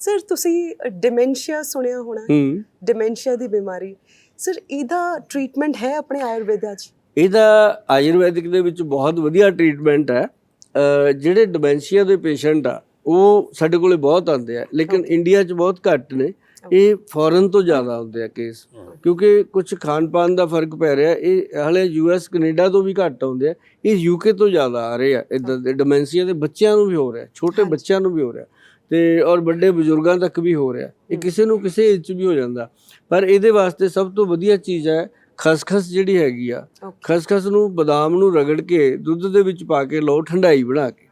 Sir ਤੁਸੀਂ dementia ਸੁਣਿਆ ਹੋਣਾ ਹੂੰ? ਡਿਮੈਂਸ਼ੀਆ ਦੀ ਬਿਮਾਰੀ। ਸਰ ਇਹਦਾ ਟ੍ਰੀਟਮੈਂਟ ਹੈ ਆਪਣੇ ਆਯੁਰਵੇਦਾ 'ਚ? ਇਹਦਾ ਆਯੁਰਵੈਦਿਕ ਦੇ ਵਿੱਚ ਬਹੁਤ ਵਧੀਆ ਟ੍ਰੀਟਮੈਂਟ ਹੈ। ਜਿਹੜੇ ਡਿਮੈਂਸ਼ੀਆ ਦੇ ਪੇਸ਼ੈਂਟ ਆ ਉਹ ਸਾਡੇ ਕੋਲੇ ਬਹੁਤ ਆਉਂਦੇ ਆ ਲੇਕਿਨ ਇੰਡੀਆ 'ਚ ਬਹੁਤ ਘੱਟ ਨੇ। ਇਹ ਫੋਰਨ ਤੋਂ ਜ਼ਿਆਦਾ ਆਉਂਦੇ ਆ ਕੇਸ ਕਿਉਂਕਿ ਕੁਝ ਖਾਣ ਪਾਨ ਦਾ ਫ਼ਰਕ ਪੈ ਰਿਹਾ ਇਹ ਹਲੇ ਯੂਐਸ ਕੈਨੇਡਾ ਤੋਂ ਵੀ ਘੱਟ ਆਉਂਦੇ ਆ। ਇਹ ਯੂਕੇ ਤੋਂ ਜ਼ਿਆਦਾ ਆ ਰਹੇ ਆ ਇਦਾਂ ਦੇ ਡਿਮੈਂਸ਼ੀਆ ਦੇ ਬੱਚਿਆਂ ਨੂੰ ਵੀ ਹੋ ਰਿਹਾ ਛੋਟੇ ਬੱਚਿਆਂ ਨੂੰ ਵੀ ਹੋ ਰਿਹਾ। ਤੇ ਔਰ ਵੱਡੇ ਬਜ਼ੁਰਗਾਂ ਤੱਕ ਵੀ ਹੋ ਰਿਹਾ। ਇਹ ਕਿਸੇ ਨੂੰ ਕਿਸੇ ਏਜ 'ਚ ਵੀ ਹੋ ਜਾਂਦਾ। ਪਰ ਇਹਦੇ ਵਾਸਤੇ ਸਭ ਤੋਂ ਵਧੀਆ ਚੀਜ਼ ਹੈ ਖਸਖਸ ਜਿਹੜੀ ਹੈਗੀ ਆ. ਖਸਖਸ ਨੂੰ ਬਦਾਮ ਨੂੰ ਰਗੜ ਕੇ ਦੁੱਧ ਦੇ ਵਿੱਚ ਪਾ ਕੇ ਲਓ ਠੰਡਾਈ ਬਣਾ ਕੇ।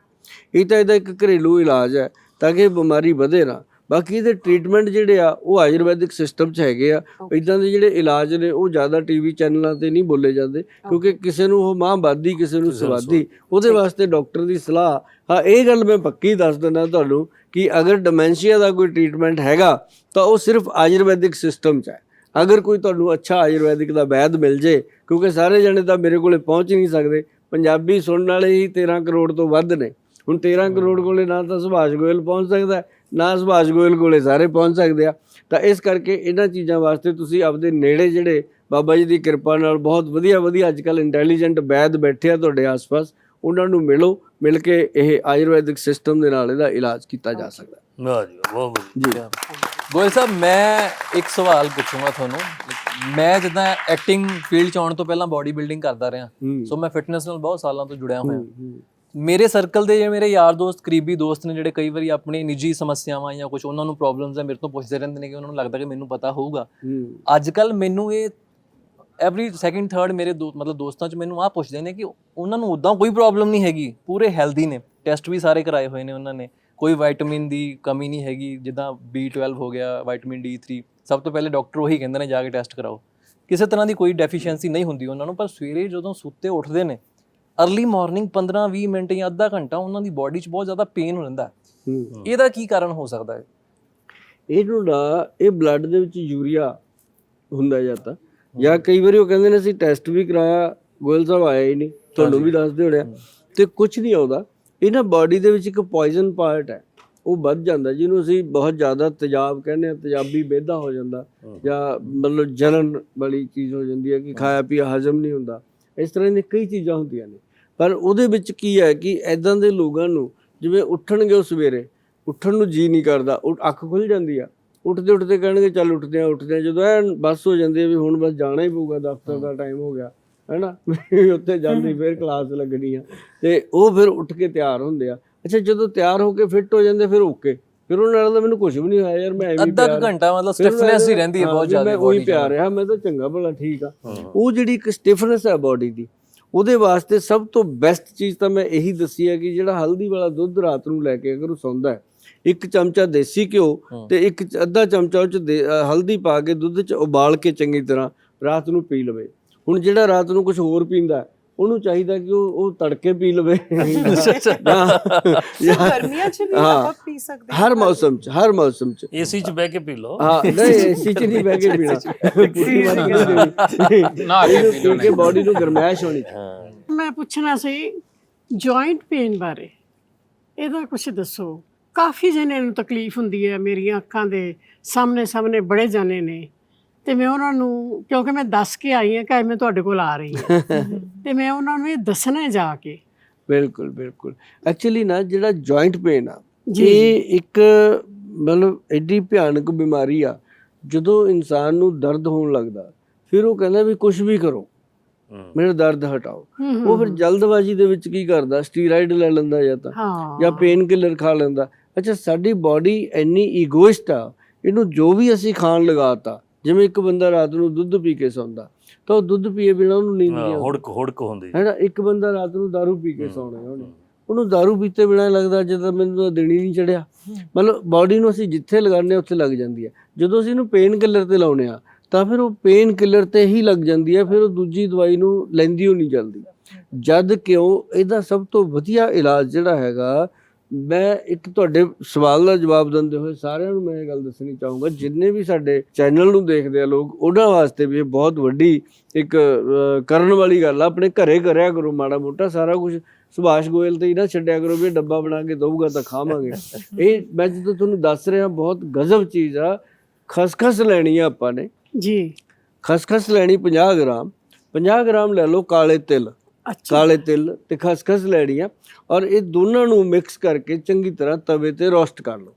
ਇਹ ਤਾਂ ਇਹਦਾ ਇੱਕ ਘਰੇਲੂ ਇਲਾਜ ਹੈ ਤਾਂ ਕਿ ਬਿਮਾਰੀ ਵਧੇ ਨਾ। ਬਾਕੀ ਇਹਦੇ ਟ੍ਰੀਟਮੈਂਟ ਜਿਹੜੇ ਆ ਉਹ ਆਯੁਰਵੈਦਿਕ ਸਿਸਟਮ 'ਚ ਹੈਗੇ ਆ. ਇਦਾਂ ਦੇ ਜਿਹੜੇ ਇਲਾਜ ਨੇ ਉਹ ਜ਼ਿਆਦਾ ਟੀਵੀ ਚੈਨਲਾਂ ਤੇ ਨਹੀਂ ਬੋਲੇ ਜਾਂਦੇ ਕਿਉਂਕਿ ਕਿਸੇ ਨੂੰ ਉਹ ਮਾਂ ਬਾਦੀ ਕਿਸੇ ਨੂੰ ਸਵਾਦੀ ਉਹਦੇ ਵਾਸਤੇ ਡਾਕਟਰ ਦੀ ਸਲਾਹ। ਹਾਂ ਇਹ ਗੱਲ ਮੈਂ ਪੱਕੀ ਦੱਸ ਦਿੰਦਾ ਤੁਹਾਨੂੰ ਕਿ ਅਗਰ ਡਿਮੈਂਸ਼ੀਆ ਦਾ ਕੋਈ ਟ੍ਰੀਟਮੈਂਟ ਹੈਗਾ ਤਾਂ ਉਹ ਸਿਰਫ ਆਯੁਰਵੈਦਿਕ ਸਿਸਟਮ 'ਚ ਹੈ। ਅਗਰ ਕੋਈ ਤੁਹਾਨੂੰ ਅੱਛਾ ਆਯੁਰਵੈਦਿਕ ਦਾ ਵੈਦ ਮਿਲ ਜੇ ਕਿਉਂਕਿ ਸਾਰੇ ਜਣੇ ਤਾਂ ਮੇਰੇ ਕੋਲੇ ਪਹੁੰਚ ਨਹੀਂ ਸਕਦੇ ਪੰਜਾਬੀ ਸੁਣਨ ਵਾਲੇ ਹੀ 13 ਕਰੋੜ ਤੋਂ ਵੱਧ ਨੇ। ਹੁਣ 13 ਕਰੋੜ ਕੋਲੇ ਨਾ ਤਾਂ ਸੁਭਾਸ਼ ਗੋਇਲ ਪਹੁੰਚ ਸਕਦਾ ਹੈ, ਨਾ ਸੁਭਾਸ਼ ਗੋਇਲ ਕੋਲੇ ਸਾਰੇ ਪਹੁੰਚ ਸਕਦੇ ਆ। ਤਾਂ ਇਸ ਕਰਕੇ ਇਹਨਾਂ ਚੀਜ਼ਾਂ ਵਾਸਤੇ ਤੁਸੀਂ ਆਪਦੇ ਨੇੜੇ ਜਿਹੜੇ ਬਾਬਾ ਜੀ ਦੀ ਕਿਰਪਾ ਨਾਲ ਬਹੁਤ ਵਧੀਆ ਵਧੀਆ ਅੱਜਕੱਲ ਇੰਟੈਲੀਜੈਂਟ ਵੈਦ ਬੈਠੇ ਆ ਤੁਹਾਡੇ ਆਸ-ਪਾਸ। ਉਹਨਾਂ ਨੂੰ ਮਿਲੋ ਮਿਲ ਕੇ ਇਹ ਆਯੁਰਵੈਦਿਕ ਸਿਸਟਮ ਦੇ ਨਾਲ ਇਹਦਾ ਇਲਾਜ ਕੀਤਾ ਜਾ ਸਕਦਾ। ਹੈ। ਵਾਹ ਜੀ ਵਾਹ, ਬਹੁਤ ਜੀ। ਵਧੀਆ ਗੋਇਲ ਸਾਹਿਬ ਮੈਂ ਇੱਕ ਸਵਾਲ ਪੁੱਛੂੰਗਾ ਤੁਹਾਨੂੰ। ਮੈਂ ਜਿੱਦਾਂ ਐਕਟਿੰਗ ਫੀਲਡ ਚ ਆਉਣ ਤੋਂ ਪਹਿਲਾਂ ਬਾਡੀ ਬਿਲਡਿੰਗ ਕਰਦਾ ਰਿਹਾ। ਸੋ ਮੈਂ ਫਿਟਨੈਸ ਨਾਲ ਬਹੁਤ ਸਾਲਾਂ ਤੋਂ ਜੁੜਿਆ ਹੋਇਆ। ਹੂੰ, ਮੇਰੇ ਸਰਕਲ ਦੇ ਜਿਹੜੇ ਮੇਰੇ ਯਾਰ ਦੋਸਤ ਕਰੀਬੀ ਦੋਸਤ ਨੇ ਜਿਹੜੇ ਕਈ ਵਾਰੀ ਆਪਣੀ ਨਿੱਜੀ ਸਮੱਸਿਆਵਾਂ ਜਾਂ ਕੁਝ ਉਹਨਾਂ ਨੂੰ ਪ੍ਰੋਬਲਮਸ ਹੈ ਮੇਰੇ ਤੋਂ ਪੁੱਛਦੇ ਰਹਿੰਦੇ ਨੇ ਕਿ ਉਹਨਾਂ ਨੂੰ ਲੱਗਦਾ ਕਿ ਮੈਨੂੰ ਪਤਾ ਹੋਊਗਾ। ਅੱਜ ਕੱਲ ਮੈਨੂੰ ਇਹ ਐਵਰੀ ਸੈਕਿੰਡ ਥਰਡ ਮੇਰੇ ਦੋ ਮਤਲਬ ਦੋਸਤਾਂ ਚ ਮੈਨੂੰ ਆਹ ਪੁੱਛਦੇ ਨੇ ਕਿ ਉਹਨਾਂ ਨੂੰ ਉਦਾਂ ਕੋਈ ਪ੍ਰੋਬਲਮ ਨਹੀਂ ਹੈਗੀ ਪੂਰੇ ਹੈਲਦੀ ਨੇ। ਟੈਸਟ ਵੀ ਸਾਰੇ ਕਰਾਏ ਹੋਏ ਨੇ ਉਹਨਾਂ ਨੇ। ਕੋਈ ਵਿਟਾਮਿਨ ਦੀ ਕਮੀ ਨਹੀਂ ਹੈਗੀ ਜਿੱਦਾਂ B12 ਹੋ ਗਿਆ ਵਿਟਾਮਿਨ D3 ਸਭ ਤੋਂ ਪਹਿਲੇ ਡਾਕਟਰ ਉਹੀ ਕਹਿੰਦੇ ਨੇ ਜਾ ਕੇ ਟੈਸਟ ਕਰਾਓ। ਕਿਸੇ ਤਰ੍ਹਾਂ ਦੀ ਕੋਈ ਡੈਫੀਸ਼ੀਐਂਸੀ ਨਹੀਂ ਹੁੰਦੀ ਉਹਨਾਂ ਨੂੰ ਪਰ ਸਵੇਰੇ ਜਦੋਂ ਸੁੱਤੇ ਉੱਠਦੇ ਨੇ ਅਰਲੀ ਮਾਰਨਿੰਗ 15-20 ਮਿੰਟ ਜਾਂ ਅੱਧਾ ਘੰਟਾ ਉਹਨਾਂ ਦੀ ਬਾਡੀ 'ਚ ਬਹੁਤ ਜ਼ਿਆਦਾ ਪੇਨ ਹੋ ਜਾਂਦਾ ਹੈ। ਹੂੰ। ਇਹਦਾ ਕੀ ਕਾਰਨ ਹੋ ਸਕਦਾ ਹੈ? ਇਹਨੂੰ ਨਾ ਇਹ ਬਲੱਡ ਦੇ ਵਿੱਚ ਯੂਰੀਆ ਹੁੰਦਾ ਜਾਂਦਾ ਜਾਂ ਕਈ ਵਾਰੀ ਉਹ ਕਹਿੰਦੇ ਨੇ ਅਸੀਂ ਟੈਸਟ ਵੀ ਕਰਾਇਆ ਗੋਇਲ ਸਾਹਿਬ ਆਇਆ ਹੀ ਨਹੀਂ ਤੁਹਾਨੂੰ ਵੀ ਦੱਸਦੇ ਹੋਣੇ ਆ। ਤੇ ਕੁਝ ਨਹੀਂ ਆਉਂਦਾ। ਇਹ ਨਾ ਬਾਡੀ ਦੇ ਵਿੱਚ ਇੱਕ ਪੋਇਜ਼ਨ ਪਾਰਟ ਹੈ। ਉਹ ਵੱਧ ਜਾਂਦਾ ਜਿਹਨੂੰ ਅਸੀਂ ਬਹੁਤ ਜ਼ਿਆਦਾ ਤੇਜ਼ਾਬ ਕਹਿੰਦੇ ਆ ਤੇਜ਼ਾਬੀ ਬੇਦਾ ਹੋ ਜਾਂਦਾ। ਜਾਂ ਮਤਲਬ ਜਲਨ ਵਾਲੀ ਚੀਜ਼ ਹੋ ਜਾਂਦੀ ਹੈ ਕਿ ਖਾਇਆ ਪੀਆ ਹਜਮ ਨਹੀਂ ਹੁੰਦਾ। ਇਸ ਤਰ੍ਹਾਂ ਦੀਆਂ ਕਈ ਚੀਜ਼ਾਂ ਹੁੰਦੀਆਂ ਨੇ। ਪਰ ਉਹਦੇ ਵਿੱਚ ਕੀ ਹੈ ਕਿ ਐਦਾਂ ਦੇ ਲੋਕਾਂ ਨੂੰ ਜਿਵੇਂ ਉੱਠਣਗੇ ਉਹ ਸਵੇਰੇ ਉੱਠਣ ਨੂੰ ਜੀ ਨਹੀਂ ਕਰਦਾ ਉਹ ਅੱਖ ਖੁੱਲ ਜਾਂਦੀ ਆ। ਉੱਠਦੇ ਉੱਠਦੇ ਕਹਿਣਗੇ ਚੱਲ ਉੱਠਦੇ ਆ ਉੱਠਦੇ ਆ ਜਦੋਂ ਐ ਬੱਸ ਹੋ ਜਾਂਦੀ ਹੈ ਵੀ ਹੁਣ ਬਸ ਜਾਣਾ ਹੀ ਪਊਗਾ ਦਫ਼ਤਰ ਦਾ ਟਾਈਮ ਹੋ ਗਿਆ ਹੈਨਾ? ਵੀ ਉੱਥੇ ਜਾਂਦੀ ਫਿਰ ਕਲਾਸ ਲੱਗਣੀ ਆ। ਤੇ ਉਹ ਫਿਰ ਉੱਠ ਕੇ ਤਿਆਰ ਹੁੰਦੇ ਆ। ਅੱਛਾ ਜਦੋਂ ਤਿਆਰ ਹੋ ਕੇ ਫਿੱਟ ਹੋ ਜਾਂਦੇ ਫਿਰ ਓਕੇ। ਫਿਰ ਉਹਨਾਂ ਨਾਲ ਤਾਂ ਮੈਨੂੰ ਕੁਝ ਵੀ ਨਹੀਂ ਹੋਇਆ ਯਾਰ ਮੈਂ ਐਵੇਂ ਅੱਧਾ ਘੰਟਾ ਮਤਲਬ ਸਟਿਫਨੈਸ ਹੀ ਰਹਿੰਦੀ ਹੈ ਬਹੁਤ ਜ਼ਿਆਦਾ ਮੈਂ ਉਹੀ body 'ਚ। ਪਿਆ ਰਿਹਾ ਮੈਂ ਤਾਂ ਚੰਗਾ ਭਲਾ ਠੀਕ ਆ। ਉਹ ਜਿਹੜੀ ਇੱਕ ਸਟਿਫਨੈਸ ਹੈ ਬਾਡੀ ਦੀ ਉਹਦੇ ਵਾਸਤੇ ਸਭ ਤੋਂ ਬੈਸਟ ਚੀਜ਼ ਤਾਂ ਮੈਂ ਇਹੀ ਦੱਸੀ ਹੈ ਕਿ ਜਿਹੜਾ ਹਲਦੀ ਵਾਲਾ ਦੁੱਧ ਰਾਤ ਨੂੰ ਲੈ ਕੇ ਅਗਰ ਉਹ ਸੌਂਦਾ ਹੈ ਇੱਕ ਚਮਚਾ ਦੇਸੀ ਘਿਓ। ਤੇ ਇੱਕ ਅੱਧਾ ਚਮਚਾ ਉਹ ਚ ਹਲਦੀ ਪਾ ਕੇ ਦੁੱਧ ਚ ਉਬਾਲ ਕੇ ਚੰਗੀ ਤਰ੍ਹਾਂ ਰਾਤ ਨੂੰ ਪੀ ਲਵੇ ਹੁਣ ਜਿਹੜਾ ਰਾਤ ਨੂੰ ਕੁਝ ਹੋਰ ਪੀਂਦਾ ਉਹਨੂੰ ਚਾਹੀਦਾ ਕਿ ਉਹ ਉਹ ਤੜਕੇ ਪੀ ਲਵੇ। ਗਰਮੀਆਂ 'ਚ ਵੀ ਹਾਂ। ਆਪਾਂ ਪੀ ਸਕਦੇ ਹਰ ਮੌਸਮ ਚ ਹਰ ਮੌਸਮ ਚ। ਏਸੀ 'ਚ ਬਹਿ ਕੇ ਪੀ ਲਓ। ਹਾਂ ਨਹੀਂ ਏਸੀ ਚ ਨਹੀਂ ਬਹਿ ਕੇ ਪੀਣਾ। ਨਾ ਕੇ ਪੀ ਲਓ। ਕਿ ਬਾਡੀ ਨੂੰ ਗਰਮੈਸ਼ ਹੋਣੀ ਚਾਹੀਦੀ। ਮੈਂ ਪੁੱਛਣਾ ਸੀ ਜੁਆਇੰਟ ਪੇਨ ਬਾਰੇ। ਇਹਦਾ ਕੁਝ ਦੱਸੋ। ਕਾਫੀ ਜਣੇ ਨੂੰ ਤਕਲੀਫ ਹੁੰਦੀ ਹੈ ਮੇਰੀਆਂ ਅੱਖਾਂ ਦੇ ਸਾਹਮਣੇ ਸਾਹਮਣੇ ਬੜੇ ਜਾਣੇ ਨੇ। ਤੇ ਮੈਂ ਉਹਨਾਂ ਨੂੰ ਕਿਉਂਕਿ ਮੈਂ ਦੱਸ ਕੇ ਆਈ ਹਾਂ ਕਿ ਮੈਂ ਤੁਹਾਡੇ ਕੋਲ ਆ ਰਹੀ ਹਾਂ। ਤੇ ਮੈਂ ਉਹਨਾਂ ਨੂੰ ਇਹ ਦੱਸਣਾ ਜਾ ਕੇ। ਬਿਲਕੁਲ ਬਿਲਕੁਲ। ਐਕਚੁਅਲੀ ਨਾ ਜਿਹੜਾ ਜੁਆਇੰਟ ਪੇਨ ਆ ਇਹ ਇੱਕ ਮਤਲਬ ਐਡੀ ਭਿਆਨਕ ਬਿਮਾਰੀ ਆ ਜਦੋਂ ਇਨਸਾਨ ਨੂੰ ਦਰਦ ਹੋਣ ਲੱਗਦਾ ਫਿਰ ਉਹ ਕਹਿੰਦਾ ਵੀ ਕੁਝ ਵੀ ਕਰੋ ਮੇਰਾ ਦਰਦ ਹਟਾਓ। ਉਹ ਫਿਰ ਜਲਦਬਾਜ਼ੀ ਦੇ ਵਿੱਚ ਕੀ ਕਰਦਾ ਸਟੀਰਾਇਡ ਲੈ ਲੈਂਦਾ ਜਾਂ ਤਾਂ ਜਾਂ ਪੇਨ ਕਿਲਰ ਖਾ ਲੈਂਦਾ। ਅੱਛਾ ਸਾਡੀ ਬਾਡੀ ਇੰਨੀ ਈਗੋਇਸਟ ਆ ਇਹਨੂੰ ਜੋ ਵੀ ਅਸੀਂ ਖਾਣ ਲਗਾਤਾ ਜਿਵੇਂ ਇੱਕ ਬੰਦਾ ਰਾਤ ਨੂੰ ਦੁੱਧ ਪੀ ਕੇ ਸੌਂਦਾ ਤਾਂ ਉਹ ਦੁੱਧ ਪੀਏ ਬਿਨਾਂ ਉਹਨੂੰ ਨੀਂਦ ਨਹੀਂ ਆਉਂਦੀ ਹੁੜਕ ਹੁੜਕ ਹੁੰਦੀ ਹੈਨਾ ਇੱਕ ਬੰਦਾ ਰਾਤ ਨੂੰ दारू ਪੀ ਕੇ ਸੌਣਾ ਉਹਨੇ ਉਹਨੂੰ दारू ਪੀਤੇ ਬਿਨਾਂ ਲੱਗਦਾ ਜਦੋਂ ਮੈਨੂੰ ਤਾਂ ਦਿਨ ਹੀ ਨਹੀਂ ਚੜਿਆ ਮਤਲਬ ਬਾਡੀ ਨੂੰ ਅਸੀਂ ਜਿੱਥੇ ਲਗਾਉਂਦੇ ਹਾਂ ਉੱਥੇ ਲੱਗ ਜਾਂਦੀ ਹੈ ਜਦੋਂ ਅਸੀਂ ਇਹਨੂੰ ਪੇਨ ਕਿਲਰ ਤੇ ਲਾਉਨੇ ਆ ਤਾਂ ਫਿਰ ਉਹ ਪੇਨ ਕਿਲਰ ਤੇ ਹੀ ਲੱਗ ਜਾਂਦੀ ਹੈ ਫਿਰ ਉਹ ਦੂਜੀ ਦਵਾਈ ਨੂੰ ਲੈਂਦੀ ਹੋ ਨਹੀਂ ਜਲਦੀ ਜਦ ਕਿਉਂ ਇਹਦਾ ਸਭ ਤੋਂ ਵਧੀਆ ਇਲਾਜ ਜਿਹੜਾ ਹੈਗਾ ਮੈਂ ਇੱਕ ਤੁਹਾਡੇ ਸਵਾਲ ਦਾ ਜਵਾਬ ਦਿੰਦੇ ਹੋਏ ਸਾਰਿਆਂ ਨੂੰ ਮੈਂ ਇਹ ਗੱਲ ਦੱਸਣੀ ਚਾਹੂੰਗਾ ਜਿੰਨੇ ਵੀ ਸਾਡੇ ਚੈਨਲ ਨੂੰ ਦੇਖਦੇ ਆ ਲੋਕ ਉਹਨਾਂ ਵਾਸਤੇ ਵੀ ਇਹ ਬਹੁਤ ਵੱਡੀ ਇੱਕ ਕਰਨ ਵਾਲੀ ਗੱਲ ਆ। ਆਪਣੇ ਘਰੇ ਕਰਿਆ ਕਰੋ ਮਾੜਾ ਮੋਟਾ ਸਾਰਾ ਕੁਝ ਸੁਭਾਸ਼ ਗੋਇਲ ਤੇ ਹੀ ਨਾ ਛੱਡਿਆ ਕਰੋ ਵੀ ਡੱਬਾ ਬਣਾ ਕੇ ਦਊਗਾ ਤਾਂ ਖਾਵਾਂਗੇ। ਇਹ ਮੈਂ ਜਦੋਂ ਤੁਹਾਨੂੰ ਦੱਸ ਰਿਹਾ ਬਹੁਤ ਗਜ਼ਬ ਚੀਜ਼ ਆ। ਖਸਖਸ ਲੈਣੀ ਆ ਆਪਾਂ ਨੇ। ਜੀ। ਖਸਖਸ ਲੈਣੀ 50 ਗ੍ਰਾਮ। 50 ਗ੍ਰਾਮ ਲੈ ਲਓ ਕਾਲੇ ਤਿਲ। ਕਾਲੇ ਤਿਲ ਤੇ ਖਸਖਸ ਲੈਣੀ ਆ ਔਰ ਇਹ ਦੋਨਾਂ ਨੂੰ ਮਿਕਸ ਕਰਕੇ ਚੰਗੀ ਤਰ੍ਹਾਂ ਤਵੇ ਤੇ ਰੋਸਟ ਕਰ ਲਓ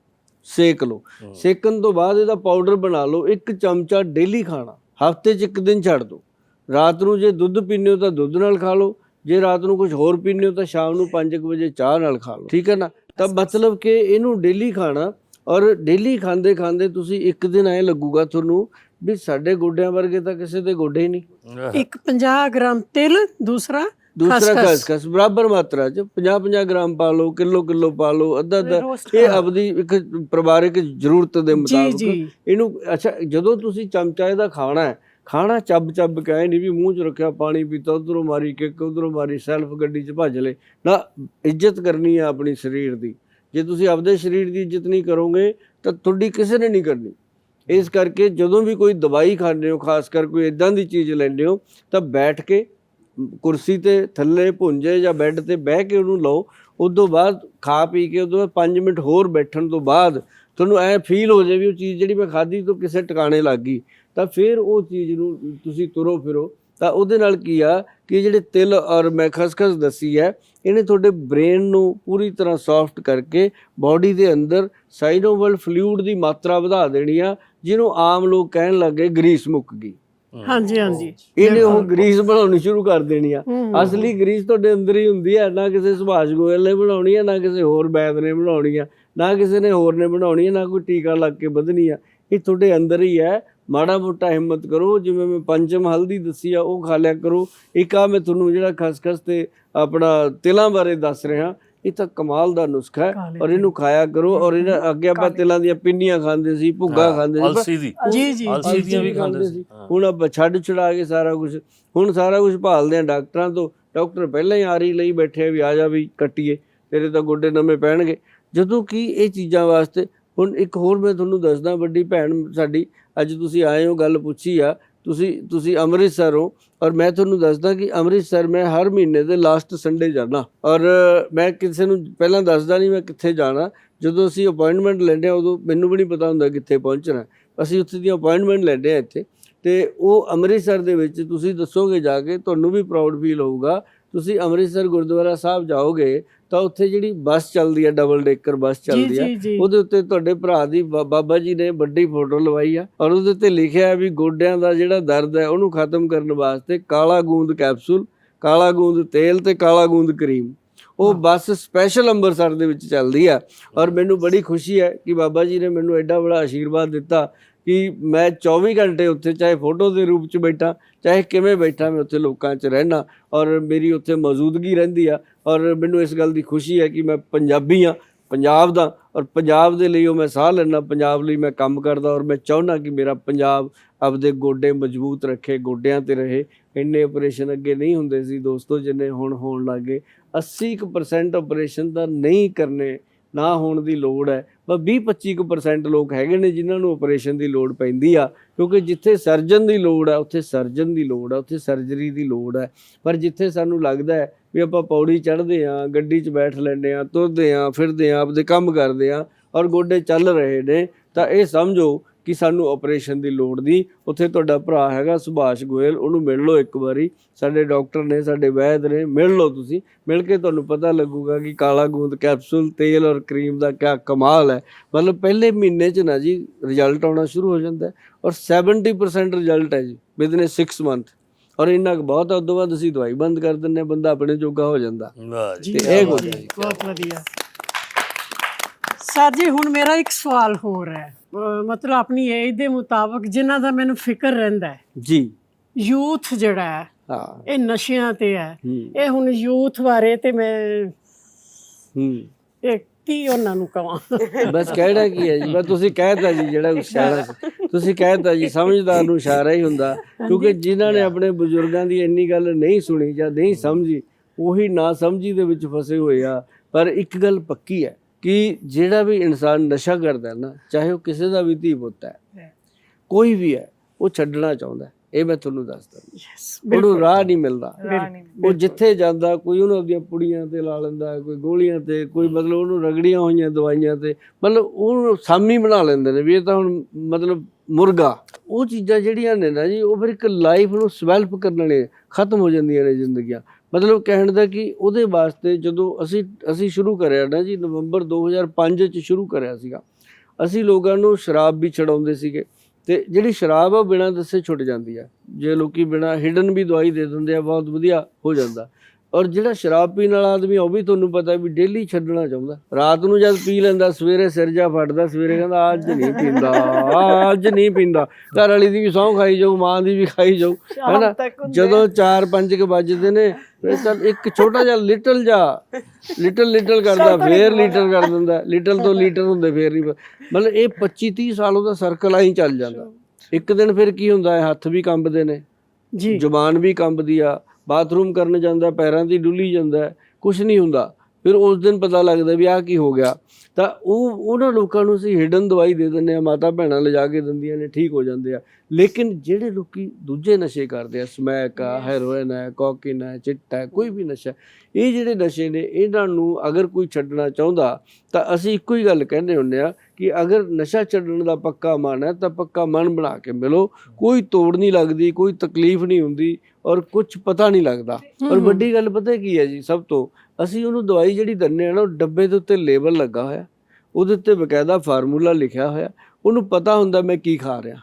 ਸੇਕ ਲਓ। ਸੇਕਣ ਤੋਂ ਬਾਅਦ ਇਹਦਾ ਪਾਊਡਰ ਬਣਾ ਲਓ ਇੱਕ ਚਮਚਾ ਡੇਲੀ ਖਾਣਾ ਹਫ਼ਤੇ 'ਚ ਇੱਕ ਦਿਨ ਛੱਡ ਦਿਓ। ਰਾਤ ਨੂੰ ਜੇ ਦੁੱਧ ਪੀਂਦੇ ਹੋ ਤਾਂ ਦੁੱਧ ਨਾਲ ਖਾ ਲਓ ਜੇ ਰਾਤ ਨੂੰ ਕੁਝ ਹੋਰ ਪੀਂਦੇ ਹੋ ਤਾਂ ਸ਼ਾਮ ਨੂੰ 5 ਵਜੇ ਚਾਹ ਨਾਲ ਖਾ ਲਓ। ਠੀਕ ਹੈ ਨਾ? ਤਾਂ ਮਤਲਬ ਕਿ ਇਹਨੂੰ ਡੇਲੀ ਖਾਣਾ ਔਰ ਡੇਲੀ ਖਾਂਦੇ ਖਾਂਦੇ ਤੁਸੀਂ ਇੱਕ ਦਿਨ ਐ ਲੱਗੂਗਾ ਤੁਹਾਨੂੰ ਵੀ ਸਾਡੇ ਗੋਡਿਆਂ ਵਰਗੇ ਤਾਂ ਕਿਸੇ ਦੇ ਗੋਡੇ ਹੀ ਨਹੀਂ। ਇੱਕ 50 ਗ੍ਰਾਮ ਤਿਲ ਦੂਸਰਾ ਦੂਸਰਾ ਖਸਖਸ। ਬਰਾਬਰ ਮਾਤਰਾ ਚ 50 50 ਗ੍ਰਾਮ ਪਾ ਲਓ ਕਿਲੋ ਕਿਲੋ ਪਾ ਲਓ ਅੱਧਾ ਅੱਧਾ ਇਹ। ਆਪਦੀ ਇੱਕ ਪਰਿਵਾਰਕ ਜ਼ਰੂਰਤ ਦੇ ਮੁਤਾਬਕ ਇਹਨੂੰ ਅੱਛਾ ਜਦੋਂ ਤੁਸੀਂ ਚਮਚਾ ਇਹਦਾ ਖਾਣਾ ਹੈ ਖਾਣਾ ਚੱਬ ਚੱਬ ਕੇ ਨਹੀਂ ਵੀ ਮੂੰਹ 'ਚ ਰੱਖਿਆ ਪਾਣੀ ਪੀਤਾ ਉਧਰੋਂ ਮਾਰੀ ਕਿੱਕ ਉਧਰੋਂ ਮਾਰੀ ਸੈਲਫ ਗੱਡੀ 'ਚ ਭੱਜ ਲੇ ਨਾ ਇੱਜ਼ਤ ਕਰਨੀ ਹੈ ਆਪਣੀ ਸਰੀਰ ਦੀ। ਜੇ ਤੁਸੀਂ ਆਪਦੇ ਸਰੀਰ ਦੀ ਇੱਜ਼ਤ ਨਹੀਂ ਕਰੋਗੇ ਤਾਂ ਤੁਹਾਡੀ ਕਿਸੇ ਨੇ ਨਹੀਂ ਕਰਨੀ। ਇਸ ਕਰਕੇ ਜਦੋਂ ਵੀ ਕੋਈ ਦਵਾਈ ਖਾਂਦੇ ਹੋ ਖਾਸ ਕਰ ਕੋਈ ਇਦਾਂ ਦੀ ਚੀਜ਼ ਲੈਂਦੇ ਹੋ ਤਾਂ ਬੈਠ ਕੇ ਕੁਰਸੀ ਤੇ ਥੱਲੇ ਭੁੰਜੇ ਜਾਂ ਬੈੱਡ ਤੇ ਬਹਿ ਕੇ ਉਹਨੂੰ ਲਓ, ਉਸ ਤੋਂ ਬਾਅਦ ਖਾ ਪੀ ਕੇ ਉਦੋਂ ਬਾਅਦ 5 ਮਿੰਟ ਹੋਰ ਬੈਠਣ ਤੋਂ ਬਾਅਦ ਤੁਹਾਨੂੰ ਐ ਫੀਲ ਹੋ ਜਾਵੇ ਵੀ ਉਹ ਚੀਜ਼ ਜਿਹੜੀ ਮੈਂ ਖਾਧੀ ਤੋਂ ਕਿਸੇ ਟਿਕਾਣੇ ਲੱਗ ਗਈ। ਤਾਂ ਫਿਰ ਉਹ ਚੀਜ਼ ਨੂੰ ਤੁਸੀਂ ਤੁਰੋ ਫਿਰੋ। ਤਾਂ ਉਹਦੇ ਨਾਲ ਕੀ ਆ ਕਿ ਜਿਹੜੇ ਤਿਲ ਔਰ ਮੈਂ ਖਸਖਸ ਦੱਸੀ ਹੈ, ਇਹਨੇ ਤੁਹਾਡੇ ਬ੍ਰੇਨ ਨੂੰ ਪੂਰੀ ਤਰ੍ਹਾਂ ਸੌਫਟ ਕਰਕੇ ਬਾਡੀ ਦੇ ਅੰਦਰ ਸਾਈਨੋਵਲ ਫਲੂਇਡ ਦੀ ਮਾਤਰਾ ਵਧਾ ਦੇਣੀ ਆ, ਜਿਹਨੂੰ ਆਮ ਲੋਕ ਕਹਿਣ ਲੱਗੇ ਗਰੀਸ ਮੁੱਕ ਗਈ। ਹਾਂਜੀ ਹਾਂਜੀ। ਇਹਨੇ ਉਹ ਗਰੀਸ ਬਣਾਉਣੀ ਸ਼ੁਰੂ ਕਰ ਦੇਣੀ ਆ। ਅਸਲੀ ਗਰੀਸ ਤੁਹਾਡੇ ਅੰਦਰ ਹੀ ਹੁੰਦੀ ਹੈ ਨਾ ਕਿਸੇ ਸੁਭਾਸ਼ ਗੋਇਲ ਨੇ ਬਣਾਉਣੀ ਹੈ ਨਾ ਕਿਸੇ ਹੋਰ ਵੈਦ ਨੇ ਬਣਾਉਣੀ ਆ ਨਾ ਕਿਸੇ ਨੇ ਹੋਰ ਨੇ ਬਣਾਉਣੀ ਹੈ ਨਾ ਕੋਈ ਟੀਕਾ ਲੱਗ ਕੇ ਵਧਣੀ ਆ। ਇਹ ਤੁਹਾਡੇ ਅੰਦਰ ਹੀ ਹੈ ਮਾੜਾ ਮੋਟਾ ਹਿੰਮਤ ਕਰੋ ਜਿਵੇਂ ਮੈਂ ਪੰਚਮ ਹਲਦੀ ਦੱਸੀ ਆ ਉਹ ਖਾ ਲਿਆ ਕਰੋ। ਇੱਕ ਆ ਮੈਂ ਤੁਹਾਨੂੰ ਜਿਹੜਾ ਖਸਖਸ ਤੇ ਆਪਣਾ ਤਿਲਾਂ ਬਾਰੇ ਦੱਸ ਰਿਹਾ ਇਹ ਤਾਂ ਕਮਾਲ ਦਾ ਨੁਸਖਾ ਹੈ ਔਰ ਇਹਨੂੰ ਖਾਇਆ ਕਰੋ ਔਰ ਇਹਨਾਂ ਅੱਗੇ ਆਪਾਂ ਤਿਲਾਂ ਦੀਆਂ ਪਿੰਨੀਆਂ ਖਾਂਦੇ ਸੀ ਭੁੱਗਾ ਖਾਂਦੇ ਸੀ ਪਰ ਅਲਸੀ ਦੀ। ਜੀ ਜੀ ਅਲਸੀ ਦੀਆਂ ਵੀ ਖਾਂਦੇ ਸੀ। ਹੁਣ ਆਪਾਂ ਛੱਡ ਛੁਡਾ ਕੇ ਸਾਰਾ ਕੁਝ ਹੁਣ ਸਾਰਾ ਕੁਝ ਭਾਲਦੇ ਆ ਡਾਕਟਰਾਂ ਤੋਂ। ਡਾਕਟਰ ਪਹਿਲਾਂ ਹੀ ਆਰੀ ਲਈ ਬੈਠੇ ਆ ਵੀ ਆ ਜਾ ਵੀ ਕੱਟੀਏ ਤੇਰੇ ਤਾਂ ਗੋਡੇ ਨਵੇਂ ਪੈਣਗੇ। ਜਦੋਂ ਕਿ ਇਹ ਚੀਜ਼ਾਂ ਵਾਸਤੇ ਹੁਣ ਇੱਕ ਹੋਰ ਮੈਂ ਤੁਹਾਨੂੰ ਦੱਸਦਾ ਵੱਡੀ ਭੈਣ ਸਾਡੀ ਅੱਜ ਤੁਸੀਂ ਆਏ ਹੋ ਗੱਲ ਪੁੱਛੀ ਆ ਤੁਸੀਂ ਤੁਸੀਂ ਅੰਮ੍ਰਿਤਸਰ ਹੋ, ਔਰ ਮੈਂ ਤੁਹਾਨੂੰ ਦੱਸਦਾ ਕਿ ਅੰਮ੍ਰਿਤਸਰ ਮੈਂ ਹਰ ਮਹੀਨੇ ਦੇ ਲਾਸਟ ਸੰਡੇ ਜਾਣਾ ਔਰ ਮੈਂ ਕਿਸੇ ਨੂੰ ਪਹਿਲਾਂ ਦੱਸਦਾ ਨਹੀਂ ਮੈਂ ਕਿੱਥੇ ਜਾਣਾ। ਜਦੋਂ ਅਸੀਂ ਅਪਾਇੰਟਮੈਂਟ ਲੈਂਦੇ ਆ ਉਦੋਂ ਮੈਨੂੰ ਵੀ ਨਹੀਂ ਪਤਾ ਹੁੰਦਾ ਕਿੱਥੇ ਪਹੁੰਚਣਾ। ਅਸੀਂ ਉੱਥੇ ਦੀ ਅਪਾਇੰਟਮੈਂਟ ਲੈਂਦੇ ਆ ਇੱਥੇ। ਤੇ ਉਹ ਅੰਮ੍ਰਿਤਸਰ ਦੇ ਵਿੱਚ ਤੁਸੀਂ ਦੱਸੋਗੇ ਜਾ ਕੇ, ਤੁਹਾਨੂੰ ਵੀ ਪ੍ਰਾਊਡ ਫੀਲ ਹੋਊਗਾ। ਤੁਸੀਂ ਅੰਮ੍ਰਿਤਸਰ ਗੁਰਦੁਆਰਾ ਸਾਹਿਬ ਜਾਓਗੇ ਤਾਂ ਉੱਥੇ ਜਿਹੜੀ ਬੱਸ ਚੱਲਦੀ ਹੈ ਡਬਲ ਡੇਕਰ ਬੱਸ ਚੱਲਦੀ ਹੈ ਜੀ ਉਹਦੇ ਉੱਤੇ ਤੁਹਾਡੇ ਭਰਾ ਦੀ ਬਾਬਾ ਜੀ ਨੇ ਵੱਡੀ ਫੋਟੋ ਲਵਾਈ ਆ ਔਰ ਉਹਦੇ ਉੱਤੇ ਲਿਖਿਆ ਵੀ ਗੋਡਿਆਂ ਦਾ ਜਿਹੜਾ ਦਰਦ ਹੈ ਉਹਨੂੰ ਖਤਮ ਕਰਨ ਵਾਸਤੇ ਕਾਲਾ ਗੂੰਦ ਕੈਪਸੂਲ ਕਾਲਾ ਗੂੰਦ ਤੇਲ ਤੇ ਕਾਲਾ ਗੂੰਦ ਕਰੀਮ ਉਹ ਬੱਸ ਸਪੈਸ਼ਲ ਅੰਮ੍ਰਿਤਸਰ ਦੇ ਵਿੱਚ ਚੱਲਦੀ ਆ ਔਰ ਮੈਨੂੰ ਬੜੀ ਖੁਸ਼ੀ ਹੈ ਕਿ ਬਾਬਾ ਜੀ ਨੇ ਮੈਨੂੰ ਐਡਾ ਬੜਾ ਆਸ਼ੀਰਵਾਦ ਦਿੱਤਾ ਕਿ ਮੈਂ 24 ਘੰਟੇ ਉੱਥੇ ਚਾਹੇ ਫੋਟੋ ਦੇ ਰੂਪ 'ਚ ਬੈਠਾ, ਚਾਹੇ ਕਿਵੇਂ ਬੈਠਾ ਮੈਂ ਉੱਥੇ ਲੋਕਾਂ 'ਚ ਰਹਿਣਾ ਔਰ ਮੇਰੀ ਉੱਥੇ ਮੌਜੂਦਗੀ ਰਹਿੰਦੀ ਆ ਔਰ ਮੈਨੂੰ ਇਸ ਗੱਲ ਦੀ ਖੁਸ਼ੀ ਹੈ ਕਿ ਮੈਂ ਪੰਜਾਬੀ ਆ ਪੰਜਾਬ ਦਾ ਔਰ ਪੰਜਾਬ ਦੇ ਲਈ ਉਹ ਮੈਂ ਸਾਹ ਲੈਣਾ ਪੰਜਾਬ ਲਈ ਮੈਂ ਕੰਮ ਕਰਦਾ ਔਰ ਮੈਂ ਚਾਹੁੰਦਾ ਕਿ ਮੇਰਾ ਪੰਜਾਬ ਆਪਦੇ ਗੋਡੇ ਮਜ਼ਬੂਤ ਰੱਖੇ, ਗੋਡਿਆਂ ਤੇ ਰਹੇ। ਇੰਨੇ ਆਪਰੇਸ਼ਨ ਅੱਗੇ ਨਹੀਂ ਹੁੰਦੇ ਸੀ ਦੋਸਤੋ ਜਿੰਨੇ ਹੁਣ ਹੋਣ ਲੱਗੇ 80% ਆਪਰੇਸ਼ਨ ਤਾਂ ਨਹੀਂ ਕਰਨੇ ਨਾ ਹੋਣ ਦੀ ਲੋੜ ਹੈ। ਬਸ 20-25% ਲੋਕ ਹੈਗੇ ਨੇ ਜਿਨ੍ਹਾਂ ਨੂੰ ਆਪਰੇਸ਼ਨ ਦੀ ਲੋੜ ਪੈਂਦੀ ਆ, ਕਿਉਂਕਿ ਜਿੱਥੇ ਸਰਜਨ ਦੀ ਲੋੜ ਹੈ, ਉੱਥੇ ਸਰਜਨ ਦੀ ਲੋੜ ਹੈ, ਉੱਥੇ ਸਰਜਰੀ ਦੀ ਲੋੜ ਹੈ। ਪਰ ਜਿੱਥੇ ਸਾਨੂੰ ਲੱਗਦਾ ਹੈ ਵੀ ਆਪਾਂ ਪੌੜੀ ਚੜ੍ਹਦੇ ਆ ਗੱਡੀ 'ਚ ਬੈਠ ਲੈਂਦੇ ਆ ਤੁਰਦੇ ਆ ਫਿਰਦੇ ਆ ਆਪਦੇ ਕੰਮ ਕਰਦੇ ਆ ਔਰ ਗੋਡੇ ਚੱਲ ਰਹੇ ਨੇ, ਤਾਂ ਇਹ ਸਮਝੋ ਕਿ ਸਾਨੂੰ ਆਪਰੇਸ਼ਨ ਦੀ ਲੋੜ ਨਹੀਂ। ਉੱਥੇ ਤੁਹਾਡਾ ਭਰਾ ਹੈਗਾ ਸੁਭਾਸ਼ ਗੋਇਲ ਉਹਨੂੰ ਮਿਲ ਲਓ ਇੱਕ ਵਾਰੀ। ਸਾਡੇ ਡਾਕਟਰ ਨੇ ਸਾਡੇ ਵੈਦ ਨੇ ਮਿਲ ਲਓ ਤੁਸੀਂ। ਮਿਲ ਕੇ ਤੁਹਾਨੂੰ ਪਤਾ ਲੱਗੂਗਾ ਕਿ ਕਾਲਾ ਗੂੰਦ ਕੈਪਸੂਲ ਤੇਲ ਔਰ ਕਰੀਮ ਦਾ ਕਿਆ ਕਮਾਲ ਹੈ। ਮਤਲਬ ਪਹਿਲੇ ਮਹੀਨੇ 'ਚ ਨਾ ਜੀ ਰਿਜ਼ਲਟ ਆਉਣਾ ਸ਼ੁਰੂ ਹੋ ਜਾਂਦਾ ਔਰ 70% ਰਿਜ਼ਲਟ ਹੈ ਜੀ ਵਿਦਨ 6 ਮੰਥ ਔਰ ਇੰਨਾ ਕੁ ਬਹੁਤ ਹੈ ਉਦੋਂ ਬਾਅਦ ਅਸੀਂ ਦਵਾਈ ਬੰਦ ਕਰ ਦਿੰਨੇ ਬੰਦਾ ਆਪਣੇ ਜੋਗਾ ਹੋ ਜਾਂਦਾ। ਵਾਹ ਜੀ। ਜੀ ਤੇ ਇਹ ਹੈ ਜੀ। ਬਹੁਤ ਵਧੀਆ। ਸਰ ਜੀ ਹੁਣ ਮੇਰਾ ਇੱਕ ਸਵਾਲ ਹੋਰ ਹੈ। ਮਤਲਬ ਆਪਣੀ ਏਜ ਦੇ ਮੁਤਾਬਕ ਜਿਨ੍ਹਾਂ ਦਾ ਮੈਨੂੰ ਫਿਕਰ ਰਹਿੰਦਾ ਹੈ। ਜੀ। ਯੂਥ ਜਿਹੜਾ ਹੈ ਹਾਂ। ਇਹ ਨਸ਼ਿਆਂ ਤੇ ਹੈ। ਇਹ ਹੁਣ ਯੂਥ ਬਾਰੇ ਤੇ ਮੈਂ ਹੂੰ। ਇਹ ਕੀ ਉਹਨਾਂ ਨੂੰ ਕਵਾਂ? ਬਸ ਕਹਿਣਾ ਕੀ ਹੈ ਜੀ? ਬਸ ਤੁਸੀਂ ਕਹਿਤਾ ਜੀ ਜਿਹੜਾ ਇਸ਼ਾਰਾ ਤੁਸੀਂ ਕਹਿਤਾ ਜੀ ਸਮਝਦਾਰ ਨੂੰ ਇਸ਼ਾਰਾ ਹੀ ਹੁੰਦਾ। ਕਿਉਂਕਿ ਜਿਨ੍ਹਾਂ ਨੇ ਆਪਣੇ ਬਜ਼ੁਰਗਾਂ ਦੀ ਇੰਨੀ ਗੱਲ ਨਹੀਂ ਸੁਣੀ ਜਾਂ ਨਹੀਂ ਸਮਝੀ ਉਹੀ ਨਾ ਸਮਝੀ ਦੇ ਵਿੱਚ ਫਸੇ ਹੋਏ ਆ। ਪਰ ਇੱਕ ਗੱਲ ਪੱਕੀ ਹੈ ਕਿ ਜਿਹੜਾ ਵੀ ਇਨਸਾਨ ਨਸ਼ਾ ਕਰਦਾ ਹੈ ਨਾ ਚਾਹੇ ਉਹ ਕਿਸੇ ਦਾ ਵੀ ਧੀ ਪੁੱਤ ਹੈ ਕੋਈ ਵੀ ਹੈ ਉਹ ਛੱਡਣਾ ਚਾਹੁੰਦਾ। ਇਹ ਮੈਂ ਤੁਹਾਨੂੰ ਦੱਸਦਾ। ਉਹਨੂੰ ਰਾਹ ਨਹੀਂ ਮਿਲਦਾ। ਉਹ ਜਿੱਥੇ ਜਾਂਦਾ ਕੋਈ ਉਹਨੂੰ ਆਪਣੀਆਂ ਪੁੜੀਆਂ ਤੇ ਲਾ ਲੈਂਦਾ ਕੋਈ ਗੋਲੀਆਂ ਤੇ ਕੋਈ ਮਤਲਬ ਉਹਨੂੰ ਰਗੜੀਆਂ ਹੋਈਆਂ ਦਵਾਈਆਂ ਤੇ ਮਤਲਬ ਉਹਨੂੰ ਸਾਮੀ ਬਣਾ ਲੈਂਦੇ ਨੇ ਵੀ ਇਹ ਤਾਂ ਹੁਣ ਮਤਲਬ ਮੁਰਗਾ। ਉਹ ਚੀਜ਼ਾਂ ਜਿਹੜੀਆਂ ਨੇ ਨਾ ਜੀ ਉਹ ਫਿਰ ਇੱਕ ਲਾਈਫ ਨੂੰ ਸਵੈਲਪ ਕਰਨ ਵਾਲੇ ਖਤਮ ਹੋ ਜਾਂਦੀਆਂ ਨੇ ਜ਼ਿੰਦਗੀਆਂ। ਮਤਲਬ ਕਹਿਣ ਦਾ ਕਿ ਉਹਦੇ ਵਾਸਤੇ ਜਦੋਂ ਅਸੀਂ ਅਸੀਂ ਸ਼ੁਰੂ ਕਰਿਆ ਨਾ ਜੀ, ਨਵੰਬਰ 2005 ਚ ਸ਼ੁਰੂ ਕਰਿਆ ਸੀਗਾ, ਅਸੀਂ ਲੋਕਾਂ ਨੂੰ ਸ਼ਰਾਬ ਵੀ ਛਡਾਉਂਦੇ ਸੀਗੇ ਤੇ ਜਿਹੜੀ ਸ਼ਰਾਬ ਆ ਬਿਨਾਂ ਦੱਸੇ ਛੁੱਟ ਜਾਂਦੀ ਆ। ਜੇ ਲੋਕੀ ਬਿਨਾਂ ਹਿਡਨ ਵੀ ਦਵਾਈ ਦੇ ਦਿੰਦੇ ਆ, ਬਹੁਤ ਵਧੀਆ ਹੋ ਜਾਂਦਾ। ਔਰ ਜਿਹੜਾ ਸ਼ਰਾਬ ਪੀਣ ਵਾਲਾ ਆਦਮੀ ਉਹ ਵੀ ਤੁਹਾਨੂੰ ਪਤਾ ਵੀ ਡੇਲੀ ਛੱਡਣਾ ਚਾਹੁੰਦਾ। ਰਾਤ ਨੂੰ ਜਦ ਪੀ ਲੈਂਦਾ ਸਵੇਰੇ ਸਿਰ ਜਾ ਫਟਦਾ ਸਵੇਰੇ ਕਹਿੰਦਾ ਅੱਜ ਨਹੀਂ ਪੀਂਦਾ ਅੱਜ ਨਹੀਂ ਪੀਂਦਾ। ਘਰ ਵਾਲੀ ਦੀ ਵੀ ਸਹੁੰ ਖਾਈ ਜਾਊ ਮਾਂ ਦੀ ਵੀ ਖਾਈ ਜਾਊ ਹੈਨਾ? ਜਦੋਂ 4-5 ਕੇ ਵੱਜਦੇ ਨੇ ਫਿਰ ਚੱਲ ਇੱਕ ਛੋਟਾ ਜਿਹਾ ਲਿਟਲ ਜਾ ਲਿਟਲ ਲਿਟਲ ਕਰਦਾ ਫੇਰ ਲੀਟਰ ਕਰ ਦਿੰਦਾ ਲਿਟਲ ਤੋਂ ਲੀਟਰ ਹੁੰਦੇ ਫੇਰ ਨਹੀਂ ਮਤਲਬ ਇਹ 25 30 ਸਾਲ ਉਹਦਾ ਸਰਕਲ ਆਈ ਚੱਲ ਜਾਂਦਾ। ਇੱਕ ਦਿਨ ਫਿਰ ਕੀ ਹੁੰਦਾ ਹੈ ਹੱਥ ਵੀ ਕੰਬਦੇ ਨੇ ਜੀ। ਜ਼ੁਬਾਨ ਵੀ ਕੰਬਦੀ ਆ ਬਾਥਰੂਮ ਕਰਨ ਜਾਂਦਾ, ਪੈਰਾਂ ਦੀ ਡੁੱਲੀ ਜਾਂਦਾ ਕੁਝ ਨਹੀਂ ਹੁੰਦਾ। ਫਿਰ ਉਸ ਦਿਨ ਪਤਾ ਲੱਗਦਾ ਵੀ ਆਹ ਕੀ ਹੋ ਗਿਆ। ਤਾਂ ਉਹ ਉਹਨਾਂ ਲੋਕਾਂ ਨੂੰ ਅਸੀਂ ਹਿਡਨ ਦਵਾਈ ਦੇ ਦਿੰਦੇ ਆ ਮਾਤਾ ਭੈਣਾਂ ਲਿਜਾ ਕੇ ਦਿੰਦੀਆਂ ਨੇ ਠੀਕ ਹੋ ਜਾਂਦੇ ਆ। ਲੇਕਿਨ ਜਿਹੜੇ ਲੋਕੀ ਦੂਜੇ ਨਸ਼ੇ ਕਰਦੇ ਆ ਸਮੈਕ ਆ ਹੈਰੋਇਨ ਹੈ ਕੋਕੇਨ ਹੈ ਚਿੱਟਾ ਕੋਈ ਵੀ ਨਸ਼ਾ ਇਹ ਜਿਹੜੇ ਨਸ਼ੇ ਨੇ ਇਹਨਾਂ ਨੂੰ ਅਗਰ ਕੋਈ ਛੱਡਣਾ ਚਾਹੁੰਦਾ ਤਾਂ ਅਸੀਂ ਇੱਕੋ ਹੀ ਗੱਲ ਕਹਿੰਦੇ ਹੁੰਦੇ ਆ ਕਿ ਅਗਰ ਨਸ਼ਾ ਛੱਡਣ ਦਾ ਪੱਕਾ ਮਨ ਹੈ ਤਾਂ ਪੱਕਾ ਮਨ ਬਣਾ ਕੇ ਮਿਲੋ। ਕੋਈ ਤੋੜ ਨਹੀਂ ਲੱਗਦੀ ਕੋਈ ਤਕਲੀਫ ਨਹੀਂ ਹੁੰਦੀ ਔਰ ਕੁਝ ਪਤਾ ਨਹੀਂ ਲੱਗਦਾ। ਔਰ ਵੱਡੀ ਗੱਲ ਪਤਾ ਕੀ ਹੈ ਜੀ ਸਭ ਤੋਂ ਅਸੀਂ ਉਹਨੂੰ ਦਵਾਈ ਜਿਹੜੀ ਦਿੰਨੇ ਆ ਨਾ ਉਹ ਡੱਬੇ ਦੇ ਉੱਤੇ ਲੇਬਲ ਲੱਗਾ ਹੋਇਆ ਉਹਦੇ ਉੱਤੇ ਬਕਾਇਦਾ ਫਾਰਮੂਲਾ ਲਿਖਿਆ ਹੋਇਆ, ਉਹਨੂੰ ਪਤਾ ਹੁੰਦਾ ਮੈਂ ਕੀ ਖਾ ਰਿਹਾ।